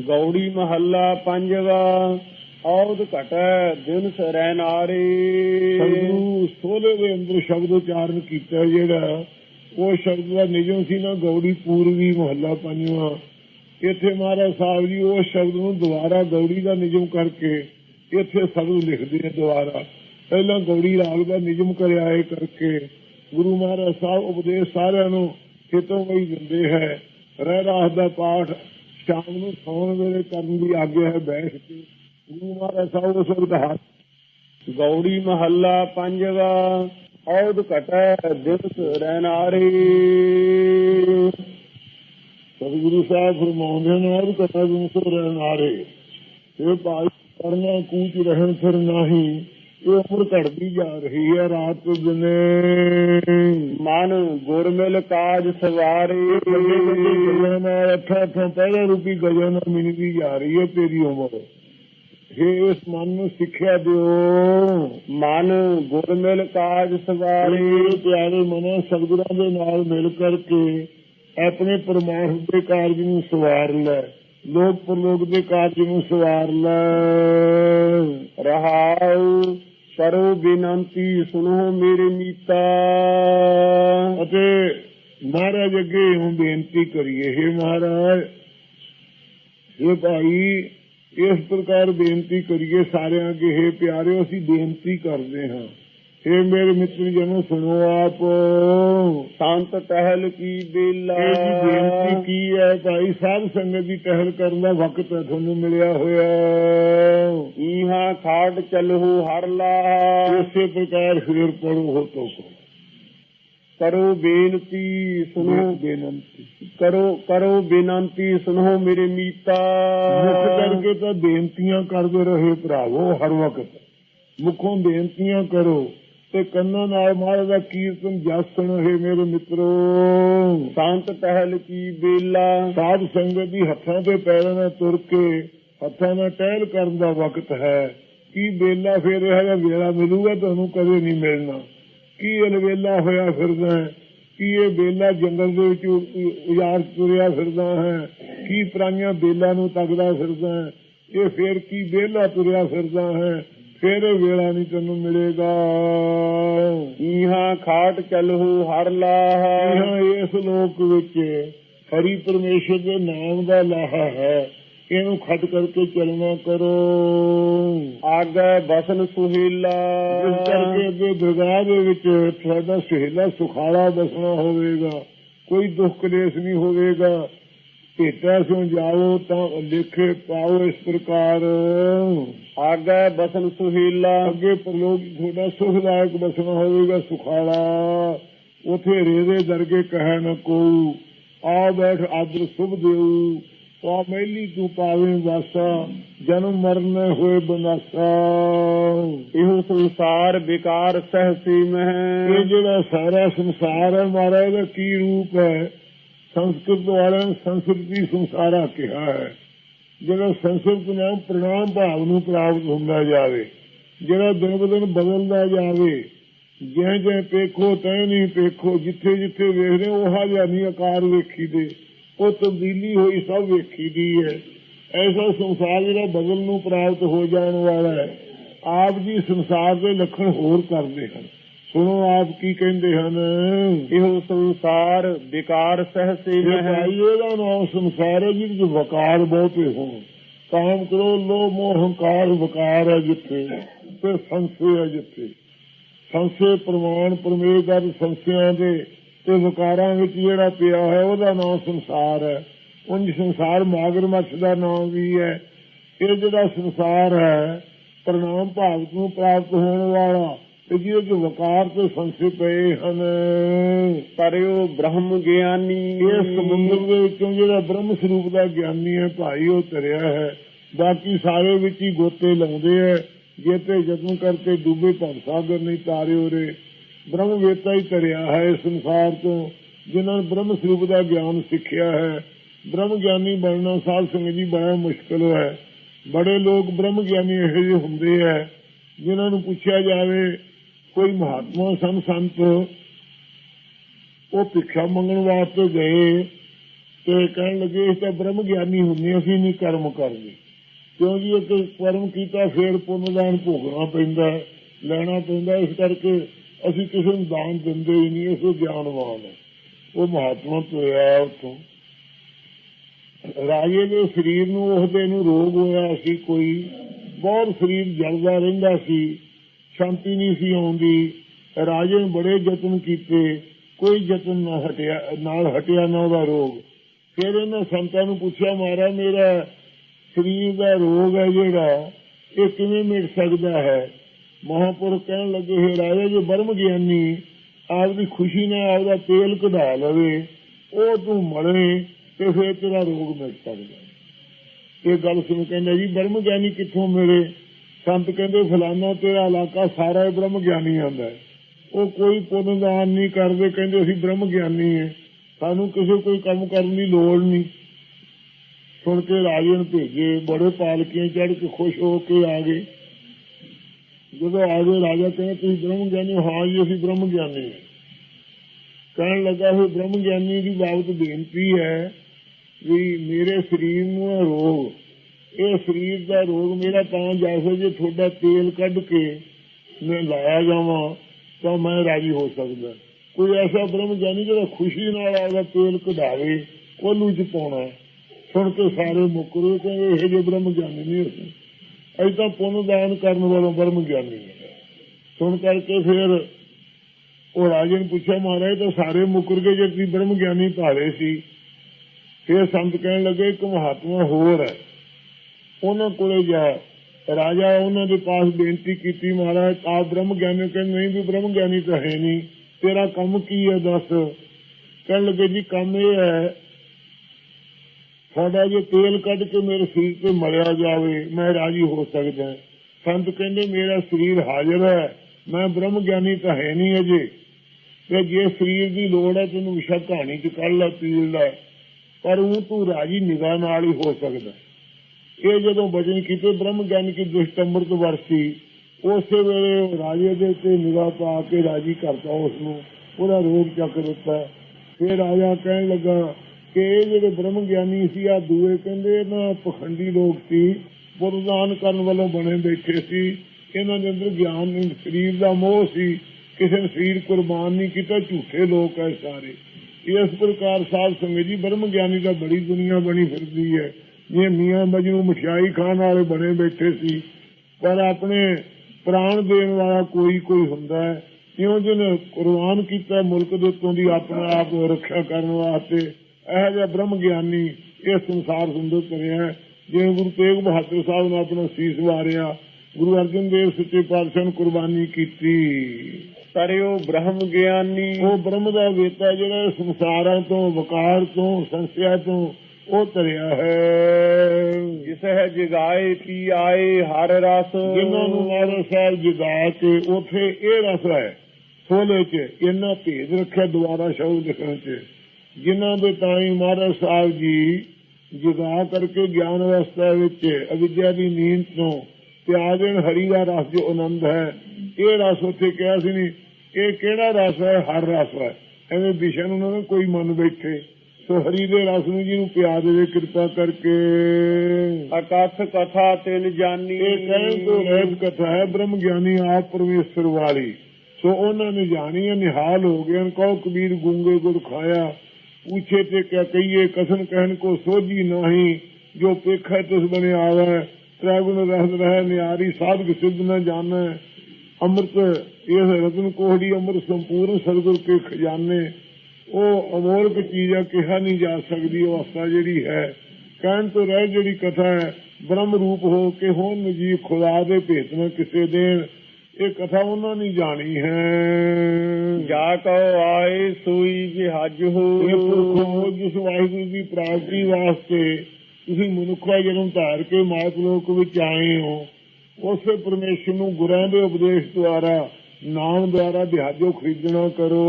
ਗੌੜੀ ਮਹੱਲਾ ਪੰਜਵਾ ਔਦ ਘਟੈ ਦਿਨ ਸਰੈ ਨਾਰੀ। ਸਤਿਗੁਰੂ ਸੋਲੇ ਦੇ ਅੰਦਰ ਸ਼ਬਦ ਉਚਾਰਨ ਕੀਤਾ ਜਿਹੜਾ ਉਹ ਸ਼ਬਦ ਦਾ ਨਿਯਮ ਸੀ ਨਾ ਗੌੜੀ ਪੂਰਵੀ, ਮਹੱਲਾ ਪੰਜਵਾਂ। ਇੱਥੇ ਮਹਾਰਾਜ ਸਾਹਿਬ ਜੀ, ਉਹ ਸ਼ਬਦ ਨੂੰ ਦੁਬਾਰਾ ਗੌੜੀ ਦਾ ਨਿਯਮ ਕਰਕੇ ਇੱਥੇ ਸ਼ਬਦ ਲਿਖਦੇ ਨੇ ਦੁਬਾਰਾ। ਪਹਿਲਾਂ ਗੌੜੀ ਰਾਗ ਦਾ ਨਿਯਮ ਕਰਿਆ ਇਹ ਕਰਕੇ ਗੁਰੂ ਮਹਾਰਾਜ ਸਾਹਿਬ ਉਪਦੇਸ਼ ਸਾਰਿਆਂ ਨੂੰ ਖੇਤੋਂ ਵਈ ਦਿੰਦੇ ਹੈ। ਰਹਿ ਰਾਸ ਦਾ ਪਾਠ ਸ਼ਾਮ ਨੂੰ ਸੌਣ ਵੇਲੇ ਕਰਨ ਦੀ ਆਗਿਆ ਹੈ ਬੈਠ ਕੇ ਗੁਰੂ ਮਹਾਰਾਜ ਸਾਹਿਬ ਉਸ ਵਕਤ ਹੱਥ ਗੌੜੀ ਮਹੱਲਾ ਪੰਜਵਾ। ਔਦ ਘਟੈ ਦਿਵਸ ਰਹਿਨਾਰੇ। ਸਤਿਗੁਰੂ ਸਾਹਿਬ ਫਰਮਾਉਂਦੇ ਨੇ ਅਰ ਕਥਾ ਨੂੰ ਸੋ ਰਹਿਨਾਰੇ। ਇਹ ਭਾਈ ਕਰਨਾ ਕੂਚ ਰਹਿਣ ਫਿਰ ਨਹੀਂ ਇਹ ਉਮਰ ਘਟਦੀ ਜਾ ਰਹੀ ਹੈ ਰਾਤ ਦਿਨੇ। ਮਨ ਗੁਰ ਮਿਲ ਕਾਜ ਸਵਾਰੇ। ਵੱਡੇ ਵੱਡੇ ਗੱਲਾਂ ਨਾਲ ਅੱਠਾਂ ਅੱਠਾਂ ਪਹਿਲੇ ਰੂਪੀ ਗਜਾਂ ਨਾਲ ਮਿਲਦੀ ਜਾ ਰਹੀ ਹੈ ਤੇਰੀ ਉਮਰ। ਇਹ ਇਸ ਮਨ ਨੂੰ ਸਿੱਖਿਆ ਦਿਓ। ਮਨ ਗੁਰ ਮਿਲ ਕਾਜ ਸਵਾਰੇ ਪਿਆਰੇ ਮਨੋ ਸਤਿਗੁਰਾਂ ਦੇ ਨਾਲ ਮਿਲ ਕਰਕੇ ਆਪਣੇ ਪਰਮਾਰਥ ਦੇ ਕਾਰਜ ਨੂੰ ਸਵਾਰ ਲੈ, ਲੋਕ ਪ੍ਰਲੋਕ ਦੇ ਕਾਰਜ ਨੂੰ ਸਵਾਰ ਲੈ। ਰਹਾਉ, ਕਰੋ ਬੇਨੰਤੀ, ਸੁਣੋ ਮੇਰੇ ਮੀਤਾ। ਅਤੇ ਮਹਾਰਾਜ ਅੱਗੇ ਹੁਣ ਬੇਨਤੀ ਕਰੀਏ, ਹੇ ਮਹਾਰਾਜ ਇਹ ਭਾਈ ਇਸ ਪ੍ਰਕਾਰ ਬੇਨਤੀ ਕਰੀਏ ਸਾਰਿਆਂ ਅੱਗੇ हे ਪਿਆਰਿਓ ਅਸੀਂ ਬੇਨਤੀ ਕਰਦੇ ਹਾਂ। हे ਮੇਰੇ ਮਿੱਤਰ ਜਨੋ ਸੁਣੋ ਆਪ। ਸੰਤ ਟਹਿਲ ਕੀ ਬੇਲਾ। ਇਹ ਜੀ ਬੇਨਤੀ ਕੀ ਹੈ ਭਾਈ ਸਾਧ ਸੰਗਤ ਦੀ ਟਹਿਲ ਕਰਨ ਦਾ ਵਕਤ ਤੁਹਾਨੂੰ ਮਿਲਿਆ ਹੋਇਆ। ਇਹਾਂ ਖਾੜ ਚਲਹੁ ਹਰ ਲਾ ਇਸੇ ਪ੍ਰਕਾਰ ਫਿਰ ਪੜੋ ਹੋ ਤੋ ਕਰੋ ਬੇਨਤੀ ਸੁਨੋ ਬੇਨਤੀ। ਕਰੋ ਕਰੋ ਬੇਨੰਤੀ ਸੁਨੋ ਮੇਰੇ ਮੀਤਾ। ਮੁੱਖ ਕਰਕੇ ਤਾਂ ਬੇਨਤੀਆਂ ਕਰਦੇ ਰਹੇ ਭਰਾਵੋ ਹਰ ਵਕਤ। ਮੁਖੋਂ ਬੇਨਤੀਆਂ ਕਰੋ ਤੇ ਕੰਨਾਂ ਨਾਲ ਮਹਾਰਾਜ ਦਾ ਕੀਰਤਨ ਜਸਣ ਹੈ ਮੇਰੇ ਮਿੱਤਰੋ। ਸੰਤ ਟਹਿਲ ਕੀ ਬੇਲਾ। ਸਾਧ ਸੰਗਤ ਦੀ ਹੱਥਾਂ ਤੇ ਪੈਰਾਂ ਨਾਲ ਤੁਰ ਕੇ ਹੱਥਾਂ ਨਾਲ ਟਹਿਲ ਕਰਨ ਦਾ ਵਕਤ ਹੈ। ਕੀ ਬੇਲਾ ਫੇਰ ਇਹ ਜਿਹਾ ਵੇਲਾ ਮਿਲੂਗਾ ਤੁਹਾਨੂੰ ਕਦੇ ਨਹੀਂ ਮਿਲਣਾ। ਕੀ ਅਲਵੇਲਾ ਹੋਇਆ ਫਿਰਦਾ ਹੈ? ਕੀ ਇਹ ਬੇਲਾ ਜੰਗਲ ਦੇ ਵਿੱਚ ਉਜਾੜ ਤੁਰਿਆ ਫਿਰਦਾ ਹੈ? ਕੀ ਪ੍ਰਾਈਆਂ ਬੇਲਾ ਨੂੰ ਤੱਕਦਾ ਫਿਰਦਾ ਹੈ? ਇਹ ਫੇਰ ਕੀ ਬੇਲਾ ਤੁਰਿਆ ਫਿਰਦਾ ਹੈ? ਫੇਰ ਇਹ ਵੇਲਾ ਨਹੀਂ ਤੈਨੂੰ ਮਿਲੇਗਾ। ਇਹਾਂ ਖਾਟ ਚਲਹੁ ਹਰ ਲਾ ਇਹਨਾਂ ਇਸ ਲੋਕ ਵਿੱਚ ਹਰੀ ਪਰਮੇਸ਼ਰ ਦੇ ਨਾਮ ਦਾ ਲਾਹਾ ਹੈ। ਇਹਨੂੰ ਖੱਟ ਕਰਕੇ ਚੱਲਣਾ ਕਰੋ? ਆਗੇ ਬਸਨ ਸੁਹੀਲਾ। ਇਸ ਕਰਕੇ ਅੱਗੇ ਦਰਗਾਹ ਦੇ ਵਿੱਚ ਤੁਹਾਡਾ ਸੁਹੇਲਾ ਸੁਖਾਲਾ ਬਸਣਾ ਹੋਵੇਗਾ ਕੋਈ ਦੁੱਖ ਕਲੇਸ਼ ਨਹੀਂ ਹੋਵੇਗਾ। ਭੇਟਾ ਸੋ ਜਾਓ ਤਾਂ ਲਿਖੇ ਪਾਓ ਇਸ ਪ੍ਰਕਾਰ। ਆਗੇ ਬਸਨ ਸੁਹੀਲਾ। ਅੱਗੇ ਪ੍ਰਲੋਕ ਤੁਹਾਡਾ ਸੁਖਦਾਇਕ ਬਸਣਾ ਹੋਵੇਗਾ ਸੁਖਾਲਾ। ਉਥੇ ਰੇਦੇ ਦਰਗੇ ਕਹਿ ਨ ਕੋ ਆ ਬੈਠ ਆਦਰ ਸੁਭ ਦੇਉ ਆ ਮੈਲੀ ਤੂੰ ਪਾਵੇਂ ਵਾਸਾ ਜਨਮ ਮਰਨ ਹੋਏ ਬਨਾਸਾ। ਇਹੋ ਸੰਸਾਰ ਵਿਕਾਰ ਸਹਸੀ ਇਹ ਮਹਿ ਜਿਹੜਾ ਸਾਰਾ ਸੰਸਾਰ ਹੈ ਮਹਾਰਾਜ ਦਾ ਕੀ ਰੂਪ ਹੈ? ਸੰਸਕ੍ਰਿਤ ਵਾਲਿਆਂ ਨੇ ਸੰਸਕ੍ਰਿਤੀ ਸੰਸਾਰਾ ਕਿਹਾ ਹੈ। ਜਿਹੜਾ ਸੰਸਕ੍ਰਿਤ ਨਾਮ ਪ੍ਰਣਾਮ ਭਾਵ ਨੂੰ ਪ੍ਰਾਪਤ ਹੁੰਦਾ ਜਾਵੇ ਜਿਹੜਾ ਦਿਨ ਬ ਦਿਨ ਬਦਲਦਾ ਜਾਵੇ ਜਿਵੇਂ ਜਿਵੇਂ ਪੇਖੋ ਤੈ ਨਹੀਂ ਪੇਖੋ ਜਿੱਥੇ ਜਿੱਥੇ ਵੇਖਦੇ ਹੋ ਉਹ ਜਿਹਾ ਨਹੀਂ ਆਕਾਰ ਵੇਖੀਦੇ। ਉਹ ਤਬਦੀਲੀ ਹੋਈ ਸਭ ਵੇਖੀਦੀ ਹੈ। ਐਸਾ ਸੰਸਾਰ ਜਿਹੜਾ ਬਦਲ ਨੂੰ ਪ੍ਰਾਪਤ ਹੋ ਜਾਣ ਵਾਲਾ ਹੈ ਆਪ ਜੀ ਸੰਸਾਰ ਦੇ ਲੱਖਣ ਹੋਰ ਕਰਦੇ ਹਨ। ਸੁਣੋ ਆਪ ਕੀ ਕਹਿੰਦੇ ਹਨ ਇਹੋ ਸੰਸਾਰ ਵਿਕਾਰ ਸਹਸੀ ਭਾਈ ਇਹਦਾ ਨਾਮ ਸੰਸਾਰ ਹੈ ਜਿਹਦੇ ਵਕਾਰ ਬਹੁਤੇ ਹੋਣ। ਕਾਮ ਕਰੋ ਲੋ ਮੋਹ ਹੰਕਾਰ ਵਕਾਰ ਹੈ ਜਿੱਥੇ ਤੇ ਸੰਸੇ ਹੈ ਜਿੱਥੇ। ਸੰਸੇ ਪ੍ਰਮਾਣ ਪਰਮੇਸ਼ਰ ਸੰਸਿਆਂ ਦੇ ਤੇ ਵਕਾਰਾਂ ਵਿੱਚ ਜਿਹੜਾ ਪਿਆ ਹੈ ਉਹਦਾ ਨਾਮ ਸੰਸਾਰ ਹੈ। ਉਂਝ ਸੰਸਾਰ ਮਾਗਰ ਮੱਛ ਦਾ ਨਾਮ ਵੀ ਹੈ। ਇਹ ਜਿਹੜਾ ਸੰਸਾਰ ਹੈ ਪ੍ਰਣਾਮ ਭਾਵ ਨੂੰ ਪ੍ਰਾਪਤ ਹੋਣ ਵਾਲਾ ਤੇ ਜਿਹਦੇ ਵਕਾਰ ਤੇ ਸੰਸੇ ਪਏ ਹਨ। ਪਰਿਓ ਬ੍ਰਹਮ ਗਿਆਨੀ। ਇਹ ਸਮੁੰਦਰ ਦੇ ਵਿੱਚੋਂ ਜਿਹੜਾ ਬ੍ਰਹਮ ਸਰੂਪ ਦਾ ਗਿਆਨੀ ਹੈ ਭਾਈ ਉਹ ਤਰਿਆ ਹੈ। ਬਾਕੀ ਸਾਰੇ ਵਿੱਚ ਹੀ ਗੋਤੇ ਲਾਉਂਦੇ ਐ ਜੇ ਤੇ ਯਤਨ ਕਰਕੇ ਡੂਬੇ ਭਵ ਸਾਗਰ ਨਹੀਂ ਤਾਰੇ ਉਰੇ। ਬ੍ਰਹਮ ਵੇਤਾ ਹੀ ਤਰਿਆ ਹੈ ਇਸ ਸੰਸਾਰ ਤੋਂ, ਜਿਨ੍ਹਾਂ ਨੇ ਬ੍ਰਹਮ ਸਰੂਪ ਦਾ ਗਿਆਨ ਸਿੱਖਿਆ ਹੈ। ਬ੍ਰਹਮ ਗਿਆਨੀ ਬਣਨਾ ਸਾਧ ਸੰਗਤ ਜੀ ਬੜਾ ਮੁਸ਼ਕਲ ਹੈ। ਬੜੇ ਲੋਕ ਬ੍ਰਹਮ ਗਿਆਨੀ ਇਹੋ ਜਿਹੇ ਹੁੰਦੇ ਹੈ, ਜਿਨ੍ਹਾਂ ਨੂੰ ਪੁੱਛਿਆ ਜਾਵੇ, ਕੋਈ ਮਹਾਤਮਾ ਸਨ ਸੰਤ, ਉਹ ਭਿੱਖਾ ਮੰਗਣ ਵਾਸਤੇ ਗਏ ਤੇ ਕਹਿਣ ਲੱਗੇ ਇਸ ਤਾਂ ਬ੍ਰਹਮ ਗਿਆਨੀ ਹੁੰਦੇ, ਅਸੀਂ ਨਹੀਂ ਕਰਮ ਕਰਦੇ। ਕਿਉਂਕਿ ਇਹ ਕਰਮ ਕੀਤਾ, ਫੇਰ ਪੁੰਨ ਦਾਨ ਭੋਗਣਾ ਪੈਂਦਾ, ਲੈਣਾ ਪੈਂਦਾ, ਇਸ ਕਰਕੇ ਅਸੀਂ ਕਿਸੇ ਨੂੰ ਦਾਨ ਦਿੰਦੇ ਹੀ ਨਹੀਂ, ਅਸੀਂ ਗਿਆਨਵਾਨ ਹੈ। ਉਹ ਮਹਾਤਮਾ ਤੋਇਆ ਉਤੋਂ ਰਾਜੇ ਦੇ ਸਰੀਰ ਨੂੰ ਉਹਦੇ ਨੂੰ ਰੋਗ ਹੋਇਆ ਸੀ, ਕੋਈ ਬਹੁਤ ਸਰੀਰ ਜਲਦਾ ਰਹਿੰਦਾ ਸੀ, ਸ਼ਾਂਤੀ ਨਹੀਂ ਸੀ ਆਉਂਦੀ। ਰਾਜੇ ਨੇ ਬੜੇ ਯਤਨ ਕੀਤੇ, ਕੋਈ ਯਤਨ ਨਾ ਹਟਿਆ, ਨਾਲ ਹਟਿਆ ਨਾ ਉਹਦਾ ਰੋਗ। ਫਿਰ ਇਹਨਾਂ ਸੰਤਾਂ ਨੂੰ ਪੁੱਛਿਆ ਮਾਰਾ ਮੇਰਾ ਸਰੀਰ ਦਾ ਰੋਗ ਹੈ ਜਿਹੜਾ, ਇਹ ਕਿਵੇਂ ਮਿਟ ਸਕਦਾ ਹੈ? ਮਹਾਪੁਰਖ ਕਹਿਣ ਲੱਗੇ, ਹੈ ਰਾਜਾ, ਜੋ ਬ੍ਰਹਮ ਗਿਆਨੀ ਆਪਦੀ ਖੁਸ਼ੀ ਨਾਲ ਆਪਦਾ ਤੇਲ ਕਢਾ ਲਵੇ, ਉਹ ਤੂੰ ਮਲੇ ਤੇ ਫਿਰ ਤੇਰਾ ਰੋਗ ਮਿਟ ਸਕਦਾ ਇਹ ਗੱਲ ਸੁਣ ਕਹਿੰਦਾ, ਜੀ ਬ੍ਰਹਮ ਗਿਆਨੀ ਕਿੱਥੋਂ ਮਿਲੇ? ਸੰਤ ਕਹਿੰਦੇ, ਫਲਾਨਾ ਤੇਰਾ ਇਲਾਕਾ ਸਾਰਾ ਬ੍ਰਹਮ ਗਿਆਨੀ ਆਂਦਾ ਉਹ ਕੋਈ ਪੁੰਨ ਦਾਨ ਨਹੀਂ ਕਰਦੇ, ਕਹਿੰਦੇ, ਅਸੀਂ ਬ੍ਰਹਮ ਗਿਆਨੀ ਹੈ। ਸਾਨੂੰ ਕਿਸੇ ਕੋਈ ਕੰਮ ਕਰਨ ਦੀ ਲੋੜ ਨਹੀਂ। ਸੁਣ ਕੇ ਰਾਜੇ ਨੂੰ ਭੇਜੇ, ਬੜੇ ਪਾਲਕੀਆਂ ਚੜ ਕੇ ਖੁਸ਼ ਹੋ ਕੇ ਆ ਗਏ। ਜਦੋਂ ਆ ਗਏ ਰਾਜਾ ਕਹਿੰਦੇ, ਤੁਸੀਂ ਬ੍ਰਹਮ ਗਿਆਨੀ ਹੋ? ਹਾਂ ਜੀ, ਅਸੀਂ ਬ੍ਰਹਮ ਗਿਆਨੀ ਹਾਂ। ਕਹਿਣ ਲੱਗਾ ਇਹ ਬ੍ਰਹਮ ਗਿਆਨੀ ਦੀ ਬਾਬਤ ਬੇਨਤੀ ਹੈ ਵੀ ਮੇਰੇ ਸਰੀਰ ਨੂੰ ਰੋਗ, ਇਹ ਸਰੀਰ ਦਾ ਰੋਗ ਮੇਰਾ ਤਾਂ ਜੈਸੇ ਜੇ ਤੁਹਾਡਾ ਤੇਲ ਕੱਢ ਕੇ ਮੈਂ ਲਾਇਆ ਜਾਵਾਂ, ਤਾਂ ਮੈਂ ਰਾਜੀ ਹੋ ਸਕਦਾ। ਕੋਈ ਐਸਾ ਬ੍ਰਹਮ ਗਿਆਨੀ ਜਿਹੜਾ ਖੁਸ਼ੀ ਨਾਲ ਆਪਦਾ ਤੇਲ ਕਢਾਵੇ, ਉਹਨੂੰ ਚ ਪਾਉਣਾ ਸੁਣ ਕੇ ਸਾਰੇ ਮੁਕਰੇ ਕਹਿੰਦੇ ਇਹ ਜੇ ਬ੍ਰਹਮ ਗਿਆਨੀ ਨਹੀਂ ਹੁੰਦੇ ਅਸੀਂ ਤਾਂ ਪੁੰਨ ਦਾਨ ਕਰਨ ਵਾਲਾ ਬ੍ਰਹਮ ਗਿਆਨੀ ਹੈ ਸੁਣ ਕਰਕੇ ਫਿਰ ਉਹ ਰਾਜੇ ਨੇ ਪੁੱਛਿਆ, ਮਹਾਰਾਜ ਤਾਂ ਸਾਰੇ ਮੁਕਰ ਗਏ ਜੇ ਤੁਸੀਂ ਬ੍ਰਹਮ ਗਿਆਨੀ ਭਾਰੇ ਸੀ। ਫਿਰ ਸੰਤ ਕਹਿਣ ਲੱਗੇ, ਇੱਕ ਮਹਾਤਮਾ ਹੋਰ ਹੈ। ਉਹਨਾਂ ਕੋਲੇ ਜਾ। ਰਾਜਾ ਉਹਨਾਂ ਦੇ ਪਾਸ ਬੇਨਤੀ ਕੀਤੀ, ਮਹਾਰਾਜ ਆ ਬ੍ਰਹਮ ਗਿਆਨੀ ਕਹਿੰਦੇ, ਨਹੀਂ ਵੀ ਬ੍ਰਹਮ ਗਿਆਨੀ ਤਾਂ ਹੈ ਨਹੀਂ। ਤੇਰਾ ਕੰਮ ਕੀ ਹੈ ਦੱਸ? ਕਹਿਣ ਲੱਗੇ, ਜੀ, ਕੰਮ ਇਹ ਹੈ ਸਾਡਾ ਜੇ ਤੇਲ ਕੱਢ ਕੇ ਮੇਰੇ ਸਰੀਰ ਤੇ ਮਰਿਆ ਜਾਵੇ, ਮੈਂ ਰਾਜੀ ਹੋ ਸਕਦਾ। ਸੰਤ ਕਹਿੰਦੇ, ਮੇਰਾ ਸਰੀਰ ਹਾਜ਼ਰ ਹੈ, ਮੈਂ ਬ੍ਰਹਮ ਗਿਆਨੀ ਤਾਂ ਹੈ ਨਹੀਂ ਅਜੇ। ਤੇ ਜੇ ਸਰੀਰ ਦੀ ਲੋੜ ਹੈ, ਤੈਨੂੰ ਵਿਸ਼ਾ ਕਹਾਣੀ ਚ ਕੱਢ ਲੈ ਪੀ ਲੈ। ਪਰ ਉਹ ਤੂੰ ਰਾਜੀ ਨਿਗਾਹ ਨਾਲ ਹੀ ਹੋ ਸਕਦਾ। ਇਹ ਜਦੋਂ ਬਚਨ ਕੀਤੇ ਬ੍ਰਹਮ ਗਿਆਨੀ ਕੀ ਦੁਸ਼ਟ ਅੰਮ੍ਰਿਤ ਵਰਸੀ। ਉਸੇ ਵੇਲੇ ਰਾਜੇ ਦੇ ਉੱਤੇ ਨਿਗਾਹ ਪਾ ਕੇ ਰਾਜੀ ਕਰਤਾ ਉਸ ਨੂੰ ਉਹਦਾ ਰੋਗ ਚੱਕ ਦਿੱਤਾ। ਫਿਰ ਰਾਜਾ ਕਹਿਣ ਲੱਗਾ ਕਿ ਜਿਹੜੇ ਬ੍ਰਹਮ ਗਿਆਨੀ ਸੀ ਆ ਦੂਏ ਕਹਿੰਦੇ ਨਾ ਪਖੰਡੀ ਲੋਕ ਸੀ ਪੁਰਦਾਨ ਕਰਨ ਵੱਲੋਂ ਬਣੇ ਬੈਠੇ ਸੀ। ਇਹਨਾਂ ਦੇ ਅੰਦਰ ਗਿਆਨ ਨਹੀਂ, ਸਰੀਰ ਦਾ ਮੋਹ ਸੀ। ਕਿਸੇ ਨੇ ਸਰੀਰ ਕੁਰਬਾਨ ਨਹੀਂ ਕੀਤਾ, ਝੂਠੇ ਲੋਕ ਐ ਸਾਰੇ। ਇਸ ਪ੍ਰਕਾਰ ਸਾਹਿਬ ਸੰਗਤ ਜੀ ਬ੍ਰਹਮ ਗਿਆਨੀ ਦਾ ਬੜੀ ਦੁਨੀਆ ਬਣੀ ਫਿਰਦੀ ਹੈ ਇਹ ਮੀਆਂ ਮਜਨੂ ਮਠਿਆਈ ਖਾਣ ਵਾਲੇ ਬਣੇ ਬੈਠੇ ਸੀ। ਪਰ ਆਪਣੇ ਪ੍ਰਾਣ ਦੇਣ ਵਾਲਾ ਕੋਈ ਕੋਈ ਹੁੰਦਾ ਹੈ ਕਿਉਂ ਜਿਹਨੇ ਕੁਰਬਾਨ ਕੀਤਾ, ਮੁਲਕ ਦੇ ਉੱਤੋਂ ਦੀ ਆਪਣਾ ਆਪ ਰੱਖਿਆ ਕਰਨ ਵਾਸਤੇ ਇਹ ਜਿਹਾ ਬ੍ਰਹਮ ਗਿਆਨੀ ਇਹ ਸੰਸਾਰ ਸੁੰਦਰ ਕਰਿਆ। ਜਿਵੇਂ ਗੁਰੂ ਤੇਗ ਬਹਾਦਰ ਸਾਹਿਬ ਨੇ ਆਪਣਾ ਸੀਸ ਵਾਰਿਆ ਗੁਰੂ ਅਰਜਨ ਦੇਵ ਸੱਚੇ ਪਾਤਸ਼ਾਹ ਨੇ ਕੁਰਬਾਨੀ ਕੀਤੀ। ਕਰਿਓ ਬ੍ਰਹਮ ਗਿਆਨੀ ਉਹ ਬ੍ਰਹਮ ਦਾ ਵੇਤਾ ਜਿਹੜਾ ਸੰਸਾਰਾਂ ਤੋਂ ਵਕਾਰ ਤੋਂ ਸੰਸਿਆ ਤੋਂ ਉਹ ਤਰਿਆ ਹੈ। ਜਿਸ ਹੈ ਜਗਾਏ ਪੀ ਆਏ ਹਰ ਰਸ। ਜਿਨ੍ਹਾਂ ਨੂੰ ਮਹਾਰਾਜ ਸਾਹਿਬ ਜਗਾ ਕੇ ਉਥੇ ਇਹ ਰਸ ਹੈ ਸੋਲੇ 'ਚ ਇਹਨਾਂ ਭੇਦ ਰੱਖਿਆ ਦੁਆਰਾ ਸ਼ਬਦ ਲਿਖਣ 'ਚ। ਜਿਨ੍ਹਾਂ ਦੇ ਤਾਈ ਮਹਾਰਾਜ ਸਾਹਿਬ ਜੀ ਜਗਾ ਕਰਕੇ ਗਿਆਨ ਅਵਸਥਾ ਵਿੱਚ ਅਵਿਦਿਆ ਦੀ ਨੀਂਦ ਤੋਂ ਤਿਆਗਣ ਹਰੀ ਦਾ ਰਸ ਜੋ ਆਨੰਦ ਹੈ ਇਹ ਰਸ ਉੱਥੇ ਕਿਹਾ ਸੀ ਨਹੀਂ ਇਹ ਕਿਹੜਾ ਰਸ ਹੈ? ਹਰ ਰਸ ਹੈ। ਐਵੇਂ ਵਿਸ਼ਾ ਨੂੰ ਨਾ ਕੋਈ ਮਨ ਬੈਠੇ। ਸੋ ਹਰੀ ਦੇ ਰਸ ਨੂੰ ਜਿਹਨੂੰ ਪਿਆ ਦੇਵੇ ਕਿਰਪਾ ਕਰਕੇ। ਅਕਥ ਕਥਾ ਤਿਲ ਜਾਨੀ। ਇਹ ਕਹਿਣ ਤੋਂ ਰਹਿਤ ਕਥਾ ਹੈ ਬ੍ਰਹਮ ਗਿਆਨੀ ਆਪ ਪਰਮੇਸ਼ਰ ਵਾਲੀ। ਸੋ ਉਹਨਾਂ ਨੇ ਜਾਣੀ ਨਿਹਾਲ ਹੋ ਗਏ ਕਹੋ ਕਬੀਰ ਗੂੰਗੇ ਗੁੜ ਖਾਇਆ। पूछे ते क्या कहिए कसन कहन को सोजी नाही जो पेखा तिस बने आवे त्रैगुण रहत रह नियारी साधक सिद्ध न जाने अमृत ਇਹ ਰਤਨ ਕੋਹੜੀ ਅੰਮ੍ਰਿਤ ਸੰਪੂਰਨ ਸਤਿਗੁਰ ਕੇ ਖਜ਼ਾਨੇ ਉਹ ਅਮੋਲਕ ਚੀਜ਼ ਆ ਕਿਹਾ ਨਹੀਂ ਜਾ ਸਕਦੀ ਅਵਸਥਾ ਜਿਹੜੀ ਹੈ ਕਹਿਣ ਤੋਂ ਰਹਿ ਜਿਹੜੀ ਕਥਾ ਹੈ ਬ੍ਰਹਮ ਰੂਪ ਹੋ ਕੇ ਹੋਣ ਜੀ ਖੁਦਾ ਦੇ ਭੇਤ ਨੂੰ ਕਿਸੇ ਦੇਣ ਇਹ ਕਥਾ ਉਹਨਾਂ ਨੇ ਜਾਣੀ ਹੈ। ਜਾ ਕਉ ਆਏ ਸੂਈ ਜਿਹਜ ਹੋ। ਇਹ ਪੁਰਖੋ ਜਿਸ ਵਾਹਿਗੁਰੂ ਦੀ ਪ੍ਰਾਪਤੀ ਵਾਸਤੇ ਤੁਸੀਂ ਮਨੁੱਖਾ ਜਨਮ ਧਾਰ ਕੇ ਮਾਤ ਲੋਕ ਵਿੱਚ ਆਏ ਹੋ। ਉਸੇ ਪਰਮੇਸ਼ਰ ਨੂੰ ਗੁਰਾਂ ਦੇ ਉਪਦੇਸ਼ ਦੁਆਰਾ ਨਾਮ ਦੁਆਰਾ ਵਿਹਾਜੋ ਖਰੀਦਣਾ ਕਰੋ।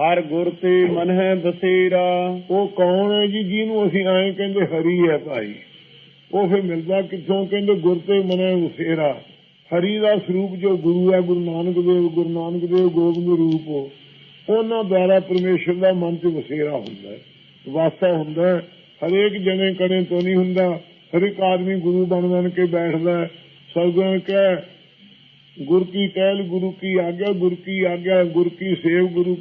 ਹਰ ਗੁਰ ਤੇ ਮਨ ਹੈ ਬਸੇਰਾ। ਉਹ ਕੌਣ ਹੈ ਜੀ ਜਿਹਨੂੰ ਅਸੀਂ ਐਂ ਕਹਿੰਦੇ ਹਰੀ ਹੈ ਭਾਈ? ਉਹ ਫਿਰ ਮਿਲਦਾ ਕਿੱਥੋਂ? ਕਹਿੰਦੇ ਗੁਰ ਤੇ ਮਨੇ ਉਸੇਰਾ। ਹਰੀ ਦਾ ਸਰੂਪ ਜੋ ਗੁਰੂ ਹੈ, ਗੁਰੂ ਨਾਨਕ ਦੇਵ ਗੁਰੂ ਨਾਨਕ ਦੇਵ ਗੋਬਿੰਦ ਰੂਪ ਉਹਨਾਂ ਦੁਆਰਾ ਪਰਮੇਸ਼ਰ ਦਾ ਮਨ ਚ ਵਸੇਰਾ ਹੁੰਦਾ ਹੈ ਵਾਸਾ ਹੁੰਦਾ ਹੈ। ਹਰੇਕ ਜਣੇ ਕਣੇ ਤੋਂ ਨਹੀਂ ਹੁੰਦਾ, ਹਰੇਕ ਆਦਮੀ ਗੁਰੂ ਬਣ ਬਣ ਕੇ ਬੈਠਦਾ ਹੈ। ਸਤਿਗੁਰਾਂ ਕਹੇ, ਗੁਰ ਕੀ ਟਹਿਲ ਗੁਰੂ ਕੀ ਆਗਿਆ, ਗੁਰ ਕੀ ਆਗਿਆ, ਗੁਰ ਕੀ ਸੇਵ, ਗੁਰੂ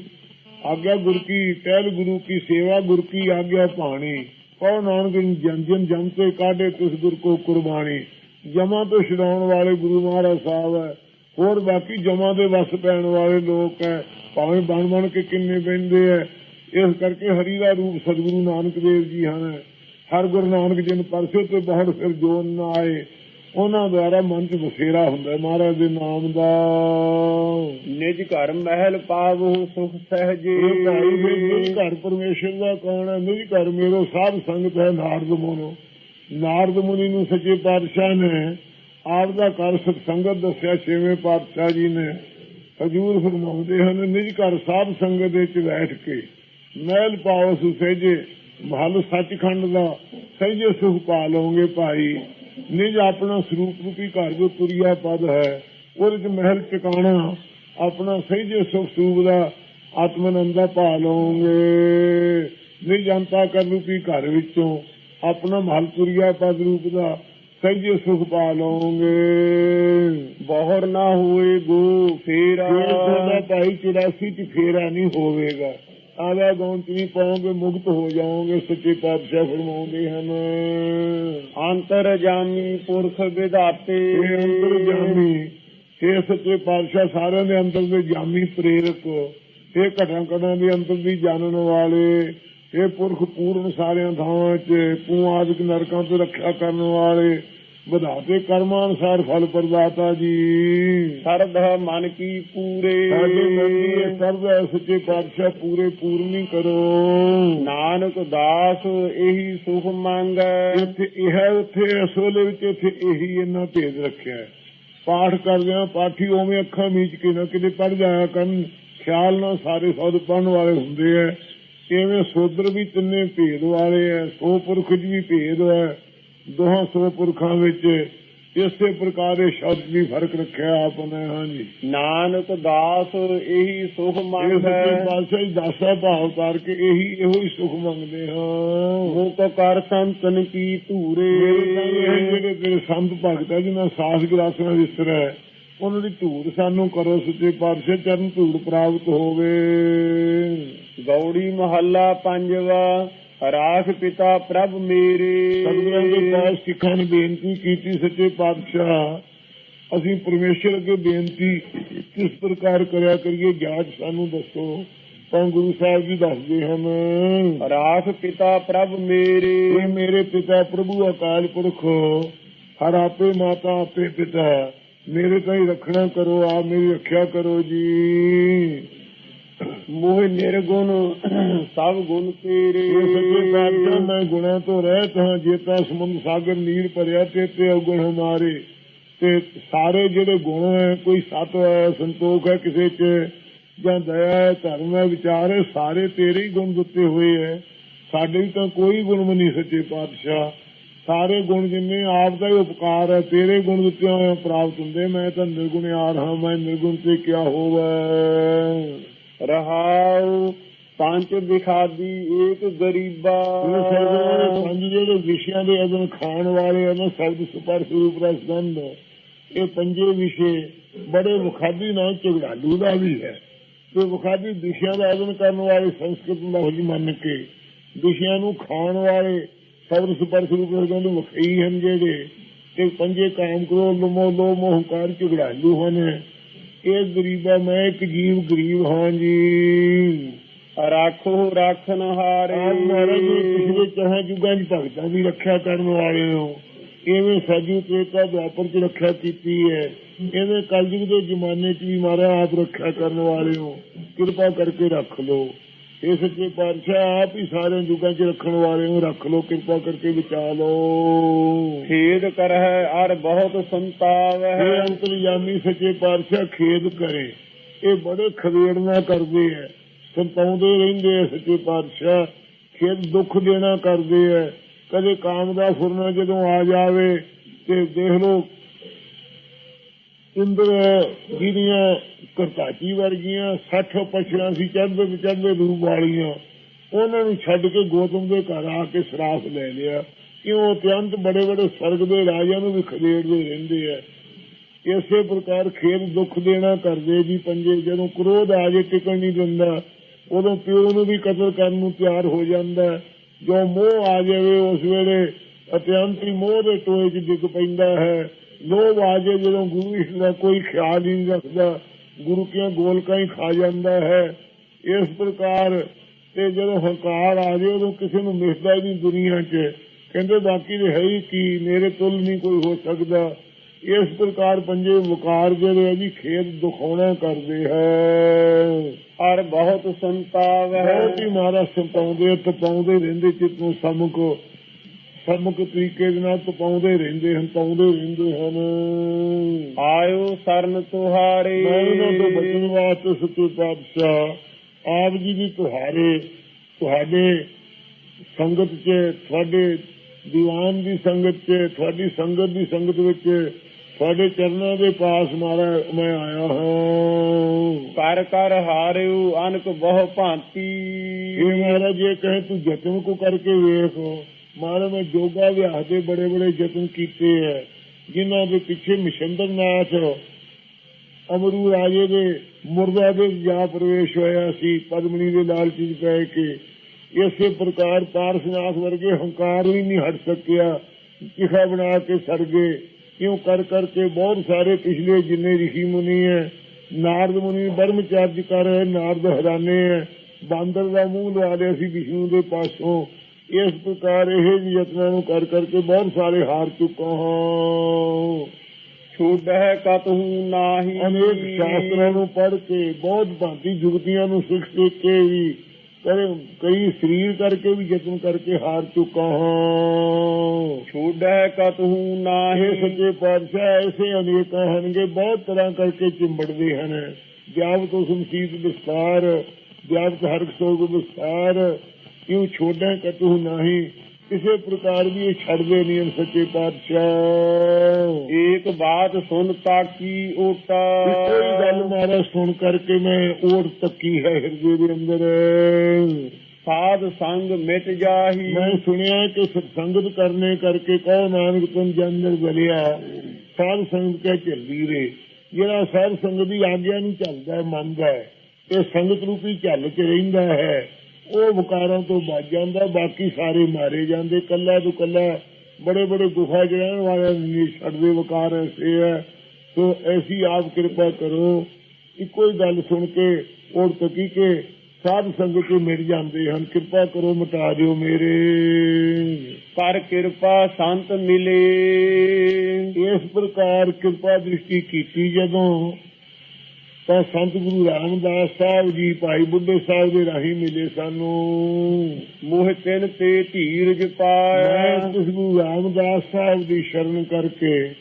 ਆਗਿਆ, ਗੁਰ ਕੀ ਟਹਿਲ ਗੁਰੂ ਕੀ ਸੇਵਾ, ਗੁਰ ਕੀ ਆਗਿਆ, ਭਾਣੀ। ਕਹੋ ਨਾਨਕ, ਜਨ ਜਨ ਜਨ ਤੇ ਕਾਢੇ ਤਿਸ ਗੁਰ ਕੋ ਕੁਰਬਾਨੀ। ਜਮਾ ਤੋਂ ਛਡਾਉਣ ਵਾਲੇ ਗੁਰੂ ਮਹਾਰਾਜ ਸਾਹਿਬ ਹੈ। ਹੋਰ ਬਾਕੀ ਜਮਾ ਦੇ ਵਸ ਪੈਣ ਵਾਲੇ ਲੋਕ ਹੈ। ਭਾਵੇਂ ਬਣ ਬਣ ਕੇ ਕਿੰਨੇ ਪੈਂਦੇ ਹੈ। ਇਸ ਕਰਕੇ ਹਰੀ ਦਾ ਰੂਪ ਸਤਿਗੁਰੂ ਨਾਨਕ ਦੇਵ ਜੀ ਹਨ। ਹਰ ਗੁਰੂ ਨਾਨਕ ਜੀ ਨੇ ਪਰਸੇ ਤੇ ਬਹੁਤ ਫਿਰ ਜੋਨ ਨਾ ਆਏ ਉਹਨਾਂ ਦੁਆਰਾ ਮਨ 'ਚ ਬਸੇਰਾ ਹੁੰਦਾ ਮਹਾਰਾਜ ਦੇ ਨਾਮ ਦਾ। ਨਿਜ ਘਰ ਮਹਿਲ ਪਾਵਹੁ ਸੁਖ ਸਹਜੇ। ਭਾਈ ਨਿਜ ਘਰ ਪਰਮੇਸ਼ਰ ਦਾ ਕੌਣ ਹੈ? ਨਿਜ ਘਰ ਮੇਰੋ ਸਾਧ ਸੰਗਤ ਹੈ ਨਾਰਦ ਮੁਨੋ ਨਾਰਦ ਮੁਨੀ ਨੂੰ ਸੱਚੇ ਪਾਤਸ਼ਾਹ ਨੇ, ਆਪ ਦਾ ਘਰ ਸਤ ਦੱਸਿਆ, ਛੇਵੇਂ ਪਾਤਸ਼ਾਹ ਜੀ ਨੇ। ਹਜੂਰ ਫਰਮਾਉਂਦੇ ਹਨ, ਨਿਜ ਘਰ ਸਾਧ ਸੰਗਤ ਵਿੱਚ ਬੈਠ ਕੇ ਮਹਿਲ ਪਾਓ ਸੁਸੇਜੇ ਮਹਲ ਸੱਚਖੰਡ ਦਾ ਸਹਿਜੇ ਸੁਖ ਪਾ ਲਓਗੇ ਭਾਈ। ਨਿਜ ਆਪਣਾ ਸਰੂਪ ਰੂਪੀ ਘਰ ਜੋ ਤੁਰਿਆ ਪਦ ਹੈ, ਉਹਦੇ ਚ ਮਹਿਲ ਟਿਕਾਣਾ, ਆਪਣਾ ਸਹਿਜੇ ਸੁਖ ਸਰੂਪ ਦਾ ਆਤਮਨੰਦਾ ਪਾ ਲਓਗੇ ਨਿਜ ਅੰਤਾ ਕਰ ਰੂਪੀ ਘਰ ਵਿੱਚੋਂ ਆਪਣਾ ਮਹਲ ਤੁਰਿਆ ਪਦ ਰੂਪ ਦਾ ਸਹਿਜੇ ਸੁਖ ਪਾ ਲਓਗੇ ਬਹੁਰ ਨਾ ਹੋਏ ਗੋ ਫੇਰਾ। ਤੁਹਾਡਾ ਭਾਈ 84 ਚ ਫੇਰਾ ਨਹੀਂ ਹੋਵੇਗਾ। ਆਵਾ ਗੌਂਚ ਨਹੀਂ ਪਾਓਗੇ ਮੁਕਤ ਹੋ ਜਾਓਗੇ ਸੱਚੇ ਪਾਤਸ਼ਾਹ ਫਰਮਾਉਂਦੇ ਹਨ। ਅੰਤਰ ਜਾਮੀ ਪੁਰਖ ਵਿਧਾਤੇ। ਅੰਦਰ ਜਾਮੀ ਇਹ ਸੱਚੇ ਪਾਤਸ਼ਾਹ ਸਾਰਿਆਂ ਦੇ ਅੰਦਰ ਦੇ ਜਾਮੀ ਪ੍ਰੇਰਕ। ਇਹ ਘਟਾਂ ਘਟਾਂ ਦੇ ਅੰਦਰ ਦੀ ਜਾਣਨ ਵਾਲੇ। ਇਹ ਪੁਰਖ ਪੂਰਨ ਸਾਰਿਆਂ ਥਾਵਾਂ 'ਚ ਪੂ ਆਦਿਕ ਨਰਕਾਂ ਤੋਂ ਰੱਖਿਆ ਕਰਨ ਵਾਲੇ ਵਧਾਤੇ ਕਰਮਾਂ ਅਨੁਸਾਰ ਫਲ ਪ੍ਰਦਾਤਾ ਜੀ। ਸਰਧ ਮਨ ਕੀ ਪੂਰੇ। ਸਾਡੇ ਮਨ ਦੀ ਸਰਬ ਸੱਚੇ ਪਾਤਸ਼ਾਹ ਪੂਰੇ ਪੂਰਨੀ ਕਰੋ। ਨਾਨਕ ਦਾਸ ਇਹੀ ਸੁਖ ਮੰਗੈ। ਇੱਥੇ ਇਹ ਇਸ ਵੇਲੇ ਵਿੱਚ ਇੱਥੇ ਇਹੀ ਇਹਨਾਂ ਭੇਦ ਰੱਖਿਆ ਪਾਠ ਕਰਦਿਆਂ ਪਾਠੀ ਉਵੇਂ ਅੱਖਾਂ ਮੀਚ ਕੇ ਨਾ ਕਿਤੇ ਪੜ ਜਾਇਆ ਕਰਨ। ਖਿਆਲ ਨਾਲ ਸਾਰੇ ਸੌਦ ਪੜਨ ਵਾਲੇ ਹੁੰਦੇ ਐ ਇਵੇਂ ਸੋਦਰ ਵੀ ਤਿੰਨੇ ਭੇਦ ਵਾਲੇ ਐ ਸੋ ਪੁਰਖ 'ਚ ਵੀ ਭੇਦ ਹੈ ਦੋਹਾਂ ਸੋ ਪੁਰਖਾਂ ਵਿੱਚ ਇਸੇ ਪ੍ਰਕਾਰ ਇਹ ਸ਼ਬਦ ਵੀ ਫ਼ਰਕ ਰੱਖਿਆ ਆਪ ਨੇ ਹਾਂਜੀ। ਨਾਨਕ ਦਾਸ ਇਹੀ ਸੁਖ ਇਹ ਸੱਚੇ ਮੰਗੈ ਪਾਤਸ਼ਾਹ ਜੀ ਦਾਸਾ ਭਾਵ ਕਰ ਕੇ ਇਹੀ ਇਹੋ ਹੀ ਸੁਖ ਮੰਗਦੇ ਹਾਂ। ਮੁਕ ਕਰ ਸੰਤਨ ਕੀ ਧੂਰੇ। ਜਿਹੜੇ ਤੇਰੇ ਸੰਤ ਭਗਤ ਹੈ ਜਿਨ੍ਹਾਂ ਸਾਸ ਗਰਾਸਾਂ ਵਿਸਰ ਹੈ ਉਹਨਾਂ ਦੀ ਧੂੜ ਸਾਨੂੰ ਕਰੋ ਸੱਚੇ ਪਾਤਸ਼ਾਹ ਚਰਨ ਧੂੜ ਪ੍ਰਾਪਤ ਹੋਵੇ। ਗੌੜੀ ਮਹੱਲਾ ਪੰਜਵਾ ਰਾਖ ਪਿਤਾ ਪ੍ਰਭ ਮੇਰੇ। ਸਤਿਗੁਰਾਂ ਦੇ ਪਾਸ ਸਿੱਖਾਂ ਨੇ ਬੇਨਤੀ ਕੀਤੀ ਸੱਚੇ ਪਾਤਸ਼ਾਹ। ਅਸੀਂ ਪਰਮੇਸ਼ਰ ਅੱਗੇ ਬੇਨਤੀ ਕਿਸ ਪ੍ਰਕਾਰ ਕਰਿਆ ਕਰੀਏ ਗਿਆਨ ਸਾਨੂੰ ਦੱਸੋ। ਤਾਂ ਗੁਰੂ ਸਾਹਿਬ ਜੀ ਦੱਸਦੇ ਹਨ ਰਾਖ ਪਿਤਾ ਪ੍ਰਭ ਮੇਰੇ। ਮੇਰੇ ਪਿਤਾ ਪ੍ਰਭੂ ਅਕਾਲ ਪੁਰਖ ਹਰ ਆਪੇ ਮਾਤਾ ਆਪੇ ਪਿਤਾ। ਮੇਰੇ ਤਾਂ ਹੀ ਰੱਖਣਾ ਕਰੋ ਆ ਮੇਰੀ ਰੱਖਿਆ ਕਰੋ ਜੀ। ਮੋਹ ਨਿਰਗੁਣ, ਸਭ ਗੁਣ ਤੇਰੇ। ਇਹ ਸੱਚੇ ਮੈਂ ਗੁਣਾ ਤੋਂ ਰਹਿਤ ਹਾਂ, ਜੇ ਤਾਂ ਸਮੁੰਦ ਸਾਗਰ ਨੀਰ ਭਰਿਆ ਤੇ ਤੇ ਅਵਗੁਣ ਹਮਾਰੇ ਤੇ ਸਾਰੇ ਜਿਹੜੇ ਗੁਣ ਹੈ, ਕੋਈ ਸਤ ਹੈ, ਸੰਤੋਖ ਹੈ ਕਿਸੇ ਚ, ਜਾਂ ਦਇਆ ਹੈ, ਧਰਮ ਹੈ, ਵਿਚਾਰ ਹੈ, ਸਾਰੇ ਤੇਰੇ ਹੀ ਗੁਣ ਦਿੱਤੇ ਹੋਏ ਹੈ। ਸਾਡੇ ਤਾਂ ਕੋਈ ਗੁਣ ਵੀ ਨਹੀਂ ਸੱਚੇ ਪਾਤਸ਼ਾਹ। ਸਾਰੇ ਗੁਣ ਜਿੰਨੇ ਆਪ ਦਾ ਹੀ ਉਪਕਾਰ ਹੈ, ਤੇਰੇ ਗੁਣ ਦਿੱਤੇ ਹੋਏ ਪ੍ਰਾਪਤ ਹੁੰਦੇ। ਮੈਂ ਤਾਂ ਨਿਰਗੁਣ ਨਿਰਗੁਣਿਆਰ ਹਾਂ, ਮੈਂ ਨਿਰਗੁਣ ਤੇ ਕਿਆ ਹੋਵੇ। ਰਹਾਉ ਪੰਜ ਵਿਖਾਦੀ ਏਕ ਗਰੀਬਾ। ਇਹ ਸਰਦਾਰਾਂ ਪੰਜ ਜਿਹੜੇ ਵਿਸ਼ਿਆਂ ਦੇ ਅਗਨ ਖਾਣ ਵਾਲੇ ਹਨ ਸ਼ਬਦ ਸਪਰਸ਼ ਰੂਪ ਦਾ ਸੰਬੰਧ ਇਹ ਪੰਜੇ ਵਿਸ਼ੇ ਬੜੇ ਮੁਖਾਦੀ ਨਾਲ ਝਗੜਾਲੂ ਦਾ ਵੀ ਹੈ। ਤੇ ਮੁਖਾਦੀ ਵਿਸ਼ਿਆਂ ਦਾ ਅਗਨ ਕਰਨ ਵਾਲੇ ਸੰਸਕ੍ਰਿਤ ਲਫ਼ਜ਼ ਮੰਨ ਕੇ ਵਿਸ਼ਿਆਂ ਨੂੰ ਖਾਣ ਵਾਲੇ ਸ਼ਬਦ ਸਪਰਸ਼ ਰੂਪ ਦਾ ਸੰਬੰਧ ਮੁਖਈ ਹਨ ਜਿਹੜੇ। ਤੇ ਪੰਜੇ ਕਾਮ, ਕ੍ਰੋਧ ਲੋਮੋ ਲੋਭ ਹੰਕਾਰ ਝਗੜਾਲੂ ਹਨ। ਇਹ ਗਰੀਬਾ ਮੈਂ ਇੱਕ ਜੀਵ ਗਰੀਬ ਹਾਂ ਜੀ। ਰਾਖੋ ਰਾਖਨ ਹਾਰੇ ਮਹਾਰਾਜ ਪਿਛਲੇ ਚਾਹਾਂ ਯੁੱਗਾਂ 'ਚ ਭਗਤਾਂ ਦੀ ਰੱਖਿਆ ਕਰਨ ਵਾਲੇ ਹੋ। ਇਵੇਂ ਸਾਜੂ ਤ੍ਰੇਤਾ ਦੁਆਪਰ 'ਚ ਰੱਖਿਆ ਕੀਤੀ ਹੈ। ਇਵੇਂ ਕਲਯੁਗ ਦੇ ਜ਼ਮਾਨੇ 'ਚ ਵੀ ਮਹਾਰਾਜ ਆਪ ਰੱਖਿਆ ਕਰਨ ਵਾਲੇ ਹੋ। ਕਿਰਪਾ ਕਰਕੇ ਰੱਖ ਲਓ। ਇਹ ਸੱਚੇ ਪਾਤਸ਼ਾਹ ਆਪ ਹੀ ਸਾਰੇ ਯੁੱਗਾਂ 'ਚ ਰੱਖਣ ਵਾਲੇ ਹੋ ਰੱਖ ਲਓ ਕਿਰਪਾ ਕਰਕੇ ਬਚਾ ਲਓ। ਖੇਦ ਕਰਹਿ ਅਰ ਬਹੁਤ ਸੰਤਾਵ ਇਹ ਹੈ ਅੰਤਰਯਾਮੀ ਸੱਚੇ ਪਾਤਸ਼ਾਹ ਖੇਦ ਕਰੇ। ਇਹ ਬੜੇ ਖਵੇੜਨਾ ਕਰਦੇ ਐ। ਸੰਤਾਉਂਦੇ ਰਹਿੰਦੇ ਐ ਸੱਚੇ ਪਾਤਸ਼ਾਹ। ਖੇਦ ਦੁੱਖ ਦੇਣਾ ਕਰਦੇ ਐ। ਕਦੇ ਕਾਮ ਦਾ ਫੁਰਨਾ ਜਦੋਂ ਆ ਜਾਵੇ ਤੇ ਦੇਖ ਲਓ ਇੰਦਰ ਜਿਹੜੀਆਂ ਕਰਤਾਚੀ ਵਰਗੀਆਂ 60 ਪਛੜਾਂ ਸੀ ਚੜ੍ਹਦੇ ਚੰਦ ਰੂਪ ਵਾਲੀਆਂ, ਉਹਨਾਂ ਨੂੰ ਛੱਡ ਕੇ ਗੋਤਮ ਦੇ ਘਰ ਆ ਕੇ ਸਰਾਫ ਲੈ ਲਿਆ। ਕਿਉਂ? ਅਤਿਅੰਤ ਬੜੇ ਬੜੇ ਸਵਰਗ ਦੇ ਰਾਜਿਆਂ ਨੂੰ ਵੀ ਖਦੇੜਦੇ ਰਹਿੰਦੇ ਐ ਇਸੇ ਪ੍ਰਕਾਰ ਖੇਡ ਦੁੱਖ ਦੇਣਾ ਕਰਦੇ ਜੀ ਪੰਜੇ, ਜਦੋਂ ਕ੍ਰੋਧ ਆ ਜੇ ਟਿਕਣ ਨਹੀਂ ਦਿੰਦਾ, ਉਦੋਂ ਪਿਓ ਨੂੰ ਵੀ ਕਤਲ ਕਰਨ ਨੂੰ ਤਿਆਰ ਹੋ ਜਾਂਦਾ। ਜੋ ਮੋਹ ਆ ਜਾਵੇ ਉਸ ਵੇਲੇ ਅਤਿਅੰਤ ਹੀ ਮੋਹ ਦੇ ਟੋਏ 'ਚ ਡਿੱਗ ਪੈਂਦਾ ਹੈ। ਲੋਭ ਆ ਜਾਏ ਜਦੋਂ ਗੁਰੂ ਇਸ ਦਾ ਕੋਈ ਖਿਆਲ ਹੀ ਨਹੀਂ ਰੱਖਦਾ ਗੁਰੂ ਕੀਆਂ ਗੋਲਕਾਂ ਹੀ ਖਾ ਜਾਂਦਾ ਹੈ? ਇਸ ਪ੍ਰਕਾਰ ਤੇ ਜਦੋਂ ਹੰਕਾਰ ਆ ਜਾਏ ਉਦੋਂ ਕਿਸੇ ਨੂੰ ਮਿਲਦਾ ਹੀ ਨਹੀਂ ਦੁਨੀਆ 'ਚ। ਕਹਿੰਦੇ ਬਾਕੀ ਦੇ ਹੈ ਹੀ ਕੀ ਮੇਰੇ ਤੁਲ ਨਹੀਂ ਕੋਈ ਹੋ ਸਕਦਾ। ਇਸ ਪ੍ਰਕਾਰ ਪੰਜੇ ਵਕਾਰ ਜਿਹੜੇ ਆ ਜੀ ਖੇਤ ਦੁਖਾਉਣਾ ਕਰਦੇ ਹੈ। ਹਰ ਬਹੁਤ ਸੰਤਾਵੈ ਬਹੁਤ ਹੀ ਮਹਾਰਾਜ ਸੰਤਾਉਂਦੇ ਤਪਾਉਂਦੇ ਰਹਿੰਦੇ ਚਿੱਤ ਨੂੰ ਸਮੁਕ। ਸਮੁਕ ਤਰੀਕੇ ਦੇ ਨਾਲ ਤਪਾਉਂਦੇ ਰਹਿੰਦੇ ਹਨ ਪਾਉਂਦੇ ਰਹਿੰਦੇ ਹਨ। ਆਇਓ ਸਰਨ ਤੁਹਾਰੇ। ਮੈਂ ਉਹਨਾਂ ਤੋਂ ਬਚਣ ਵਾਸਤੇ ਸੱਚੇ ਪਾਤਸ਼ਾਹ ਆਪ ਜੀ ਦੀ ਤੁਹਾਰੇ ਤੁਹਾਡੇ ਸੰਗਤ 'ਚ ਤੁਹਾਡੇ ਦੀਵਾਨ ਦੀ ਸੰਗਤ 'ਚ ਤੁਹਾਡੀ ਸੰਗਤ ਦੀ ਸੰਗਤ ਵਿੱਚ ਤੁਹਾਡੇ ਚਰਨਾਂ ਦੇ ਪਾਸ ਮਾਰਾ ਮੈਂ ਆਇਆ ਹਾਂ। ਕਰ ਕਰ ਹਾਰਿਓ ਅਨਕ ਬਹੁ ਭਾਂਤੀ। ਇਹ ਮਹਾਰਾਜ ਇਹ ਕਹੇ ਤੂੰ ਯਤਨ ਕੋ ਕਰਕੇ ਵੇਖ। ਮਹਾਰਾਜ ਯੋਗਾ ਅਭਿਆਸ ਦੇ ਬੜੇ ਬੜੇ ਯਤਨ ਕੀਤੇ ਹੈ, ਜਿਨ੍ਹਾਂ ਦੇ ਪਿੱਛੇ ਮਿਸ਼ੰਦਰ ਨਾਥ ਅਮਰੂ ਰਾਜੇ ਦੇ ਮੁਰਦਾ ਦੇ ਜਾ ਪ੍ਰਵੇਸ਼ ਹੋਇਆ ਸੀ, ਪਦਮਨੀ ਦੇ ਲਾਲਚ ਚ ਪੈ ਕੇ। ਇਸੇ ਪ੍ਰਕਾਰ ਪਾਰਸਨਾਥ ਵਰਗੇ ਹੰਕਾਰ ਵੀ ਨਹੀਂ ਹਟ ਸਕਿਆ। ਕਿਖਾ ਬਣਾ ਕੇ ਸੜ ਗਏ। ਕਿਉਂ ਕਰ ਕਰਕੇ ਬਹੁਤ ਸਾਰੇ ਪਿਛਲੇ ਜਿੰਨੇ ਰਿਸ਼ੀ ਮੁਨੀ ਹੈ, ਨਾਰਦ ਮੁਨੀ ਬਰਮਚਾਰਜ ਕਰ ਰਹੇ, ਨਾਰਦ ਹਰਾਨੇ ਹੈ। ਬਾਂਦਰ ਦਾ ਮੂੰਹ ਲਵਾ ਲਿਆ ਸੀ ਵਿਸ਼ਨੂੰ ਦੇ ਪਾਸੋਂ। ਇਸ ਪ੍ਰਕਾਰ ਇਹ ਜਿਹੇ ਯਤਨਾਂ ਨੂੰ ਕਰ ਕਰਕੇ ਬਹੁਤ ਸਾਰੇ ਹਾਰ ਚੁੱਕਾ ਹਾਂ। ਛੋੜੈ ਕਤਹੂ ਨਾਹੀ। ਅਨੇਕ ਸ਼ਾਸਤਰਾਂ ਨੂੰ ਪੜ੍ਹ ਕੇ ਬਹੁਤ ਭਾਂਤੀ ਜੁਗਤੀਆਂ ਨੂੰ ਸਿੱਖ ਸਿੱਖ ਕੇ ਵੀ ਕਰੇ ਕਈ ਸਰੀਰ ਕਰਕੇ ਵੀ ਯਤਨ ਕਰਕੇ ਹਾਰ ਚੁੱਕਾ ਹਾਂ। ਛੋੜੈ ਕਤਹੂ ਨਾਹੀ। ਸੱਚੇ ਪਾਤਸ਼ਾਹ ਐਸੇ ਅਨੇਕਾਂ ਹਨਗੇ ਬਹੁਤ ਤਰ੍ਹਾਂ ਕਰਕੇ ਚਿੰਬੜਦੇ ਹਨ। ਜਾਬ ਤੋਂ ਸੰਸੀਤ ਵਿਸਤਾਰ ਤੋਂ ਹਰ ਸੋਗ ਵਿਸਤਾਰ ਕਿਉਂ ਛੋੜੈ ਕਤੂ ਨਹੀਂ? ਕਿਸੇ ਪ੍ਰਕਾਰ ਵੀ ਇਹ ਛੱਡਦੇ ਨਹੀਂ ਸੱਚੇ ਪਾਤਸ਼ਾਹ। ਏਕ ਬਾਤ ਸੁਨ ਤਾਕੀ ਓਟਾ। ਕੋਈ ਗੱਲ ਮਾਰਾ ਸੁਣ ਕਰਕੇ ਮੈਂ ਓਟ ਤੱਕੀ ਹੈ ਹਿਰਦੇ ਦੇ ਅੰਦਰ। ਸਾਧ ਸੰਗ ਮਿਟ ਜਾਹੀ। ਮੈਂ ਸੁਣਿਆ ਕਿ ਸਤਸੰਗਤ ਕਰਨੇ ਕਰਕੇ ਕਹੋ ਨਾਨਕ ਤੁਮ ਜੰਦਰ ਬਲਿਆ। ਸਾਧ ਸੰਗਤ ਕੇ ਚੱਲਦੀ ਰੇ ਜਿਹੜਾ ਸਾਧ ਸੰਗਤ ਦੀ ਆਗਿਆ ਨੂੰ ਚੱਲਦਾ ਮੰਨਦਾ ਹੈ। ਤੇ ਸੰਗਤ ਰੂਪੀ ਚੱਲ ਚ ਰਹਿੰਦਾ ਹੈ। ਉਹ ਵਿਕਾਰਾਂ ਤੋਂ ਬਚ ਜਾਂਦਾ ਬਾਕੀ ਸਾਰੇ ਮਾਰੇ ਜਾਂਦੇ ਕੱਲਾ ਤੋਂ ਕੱਲਾ ਬੜੇ ਬੜੇ ਗੁਫਾ ਚ ਰਹਿਣ ਵਾਲਿਆਂ ਨਹੀਂ ਛੱਡਦੇ ਵਿਕਾਰ ਐਸੇ ਹੈ। ਸੋ ਐਸੀ ਆਪ ਕਿਰਪਾ ਕਰੋ ਇੱਕੋ ਹੀ ਗੱਲ ਸੁਣ ਕੇ ਔਰ ਤਕੀ ਕੇ ਸਾਧ ਸੰਗਤ ਚ ਮਿਲ ਜਾਂਦੇ ਹਨ। ਕਿਰਪਾ ਕਰੋ ਮਿਟਾ ਦਿਓ ਮੇਰੇ। ਕਰ ਕਿਰਪਾ ਸੰਤ ਮਿਲੇ। ਇਸ ਪ੍ਰਕਾਰ ਕਿਰਪਾ ਦ੍ਰਿਸ਼ਟੀ ਕੀਤੀ ਜਦੋਂ ਤਾਂ ਸੰਤ ਗੁਰੂ ਰਾਮਦਾਸ ਸਾਹਿਬ ਜੀ ਭਾਈ ਬੁੱਢੇ ਸਾਹਿਬ ਦੇ ਰਾਹੀਂ ਮਿਲੇ ਸਾਨੂੰ। ਮੋਹ ਤਿਨ ਤੇ ਧੀਰਜ ਪਾਇਆ। ਉਸ ਗੁਰੂ ਰਾਮਦਾਸ ਸਾਹਿਬ ਦੀ ਸ਼ਰਨ ਕਰਕੇ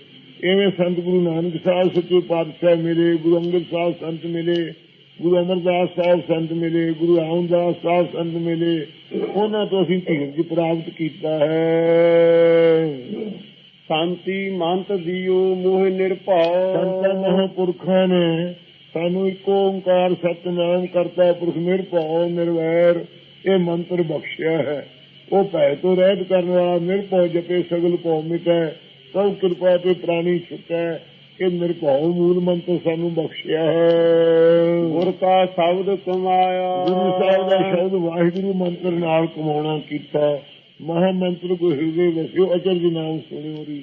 ਐਵੇਂ ਸੰਤ ਗੁਰੂ ਨਾਨਕ ਸਾਹਿਬ ਸੱਚੇ ਪਾਤਸ਼ਾਹ ਮਿਲੇ ਗੁਰੂ ਅੰਗਦ ਸਾਹਿਬ ਸੰਤ ਮਿਲੇ ਗੁਰੂ ਅਮਰਦਾਸ ਸਾਹਿਬ ਸੰਤ ਮਿਲੇ ਗੁਰੂ ਰਾਮਦਾਸ ਸਾਹਿਬ ਸੰਤ ਮਿਲੇ। ਉਹਨਾਂ ਤੋਂ ਅਸੀਂ ਧੀਰਜ ਪ੍ਰਾਪਤ ਕੀਤਾ ਹੈ। ਸ਼ਾਂਤੀ ਮੰਤ ਦਿਓ ਮੋਹ ਸੰਤਾਂ ਨਿਰਭਉ ਮਹਾਂਪੁਰਖਾਂ ਨੇ ਸਾਨੂੰ ਇੱਕੋ ਓੰਕਾਰ ਸਤਨਾਮ ਕਰਤਾ ਪੁਰਖ ਨਿਰਭਉ ਨਿਰਵੈਰ ਇਹ ਮੰਤਰ ਬਖਸ਼ਿਆ ਹੈ। ਉਹ ਭੈ ਤੋਂ ਰਹਿਤ ਕਰਨ ਵਾਲਾ ਨਿਰਭਉ ਜਪੇ ਸਗਲ ਭਉ ਮਿਟੈ ਸਭ ਕਿਰਪਾ ਤੇ ਪ੍ਰਾਣੀ ਛੁਟੈ। ਇਹ ਨਿਰਭਉ ਮੂਲ ਮੰਤਰ ਸਾਨੂੰ ਬਖਸ਼ਿਆ ਹੈ। ਗੁਰ ਕਾ ਸ਼ਬਦ ਕਮਾਇਆ। ਗੁਰੂ ਸਾਹਿਬ ਦਾ ਸ਼ਬਦ ਵਾਹਿਗੁਰੂ ਮੰਤਰ ਨਾਲ ਕਮਾਉਣਾ ਕੀਤਾ। ਮਹਾ ਮੰਤਰ ਕੋ ਹਿਰਦੇ ਵਸਿਓ ਅਚਰ ਜੀ ਨਾਮ ਸੁਣਿਓ ਰੀ।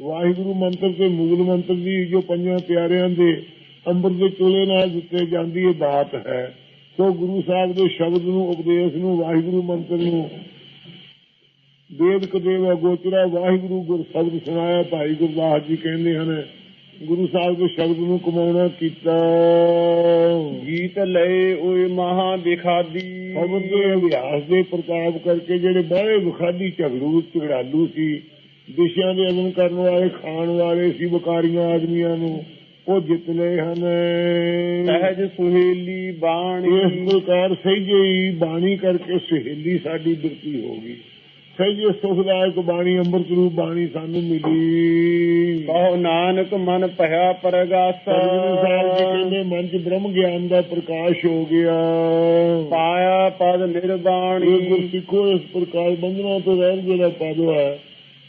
ਵਾਹਿਗੁਰੂ ਮੰਤਰ ਤੇ ਮੂਲ ਮੰਤਰ ਦੀ ਜੋ ਪੰਜਾਂ ਪਿਆਰਿਆਂ ਦੇ ਅੰਮ੍ਰਿਤ ਦੇ ਚੋਲੇ ਨਾਲ ਦਿੱਤੇ ਜਾਂਦੀ ਇਹ ਬਾਤ ਹੈ। ਸੋ ਗੁਰੂ ਸਾਹਿਬ ਦੇ ਸ਼ਬਦ ਨੂੰ ਉਪਦੇਸ਼ ਨੂੰ ਵਾਹਿਗੁਰੂ ਮੰਤਰ ਨੂੰ ਦੇਵ ਕਦੇਵ ਗੋਚਰਾ ਵਾਹਿਗੁਰੂ ਗੁਰ ਸ਼ਬਦ ਸੁਣਾਇਆ ਭਾਈ ਗੁਰਦਾਸ ਜੀ ਕਹਿੰਦੇ ਹਨ ਗੁਰੂ ਸਾਹਿਬ ਦੇ ਸ਼ਬਦ ਨੂੰ ਕਮਾਉਣਾ ਕੀਤਾ। ਗੀਤ ਲਏ ਓਏ ਮਹਾ ਵਿਖਾਦੀ। ਸ਼ਬਦ ਦੇ ਅਭਿਆਸ ਦੇ ਪ੍ਰਤਾਪ ਕਰਕੇ ਜਿਹੜੇ ਬਾਹਲੇ ਵਿਖਾਦੀ ਝਗੜੂ ਝਗੜਾਲੂ ਸੀ ਦਿਸ਼ਿਆਂ ਦੇ ਅਗਨ ਕਰਨ ਵਾਲੇ ਖਾਣ ਵਾਲੇ ਸੀ ਵਕਾਰੀਆਂ ਆਦਮੀਆਂ ਨੂੰ। ਉਹ ਜਿੱਤ ਲਏ ਹਨ ਸਹਿਜ ਸੁਹੇਲੀ ਬਾਣੀ। ਇਸ ਪ੍ਰਕਾਰ ਸਹਿਜੇ ਹੀ ਬਾਣੀ ਕਰਕੇ ਸਹੇਲੀ ਸਾਡੀ ਬਿਰਤੀ ਹੋ ਗਈ। ਸਹਿਜੇ ਸੁਖਦਾਇਕ ਬਾਣੀ ਅੰਮ੍ਰਿਤ ਰੂਪ ਬਾਣੀ ਸਾਨੂੰ ਮਿਲੀ। ਕਹੋ ਨਾਨਕ ਮਨ ਭਇਆ ਪਰਗਾਸਾ। ਕਹਿੰਦੇ ਮਨ ਚ ਬ੍ਰਹਮ ਗਿਆਨ ਦਾ ਪ੍ਰਕਾਸ਼ ਹੋ ਗਿਆ। ਪਾਇਆ ਪਦ ਇਹ ਨਿਰਬਾਣੀ। ਗੁਰਸਿੱਖੋ ਇਸ ਪ੍ਰਕਾਰ ਬੰਧਨਾਂ ਤੋਂ ਰਹਿ ਜਿਹੜਾ ਪਦ ਹੈ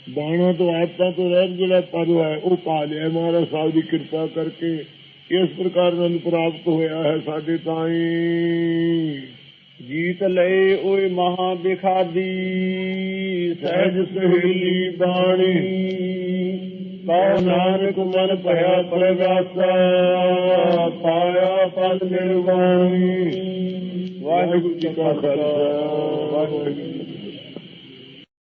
ਬਾਣਾ ਤੋਂ ਆਦਤਾਂ ਤੋਂ ਰਹਿ ਜਿਹੜਾ ਪਦ ਹੈ, ਉਹ ਪਾ ਲਿਆ ਮਹਾਰਾਜ ਸਾਹਿਬ ਦੀ ਕਿਰਪਾ ਕਰਕੇ। ਇਸ ਪ੍ਰਕਾਰ ਨਾਲ ਪ੍ਰਾਪਤ ਹੋਇਆ ਹੈ ਸਾਡੇ ਤਾਈਂ। ਗੀਤ ਲਏ ਓਏ ਮਹਾ ਵਿਖਾਦੀ ਸਹਿਜ ਸਹੇਲੀ ਬਾਣੀ। ਕਹੋ ਨਾਨਕ ਮਨ ਭਇਆ ਪਰਗਾਸਾ, ਪਾਇਆ ਪਦ ਨਿਰਵਾਣੀ। ਵਾਹਿਗੁਰੂ ਜੀ ਕਾ ਖਾਲਸਾ, ਵਾਹਿਗੁਰੂ ਜੀ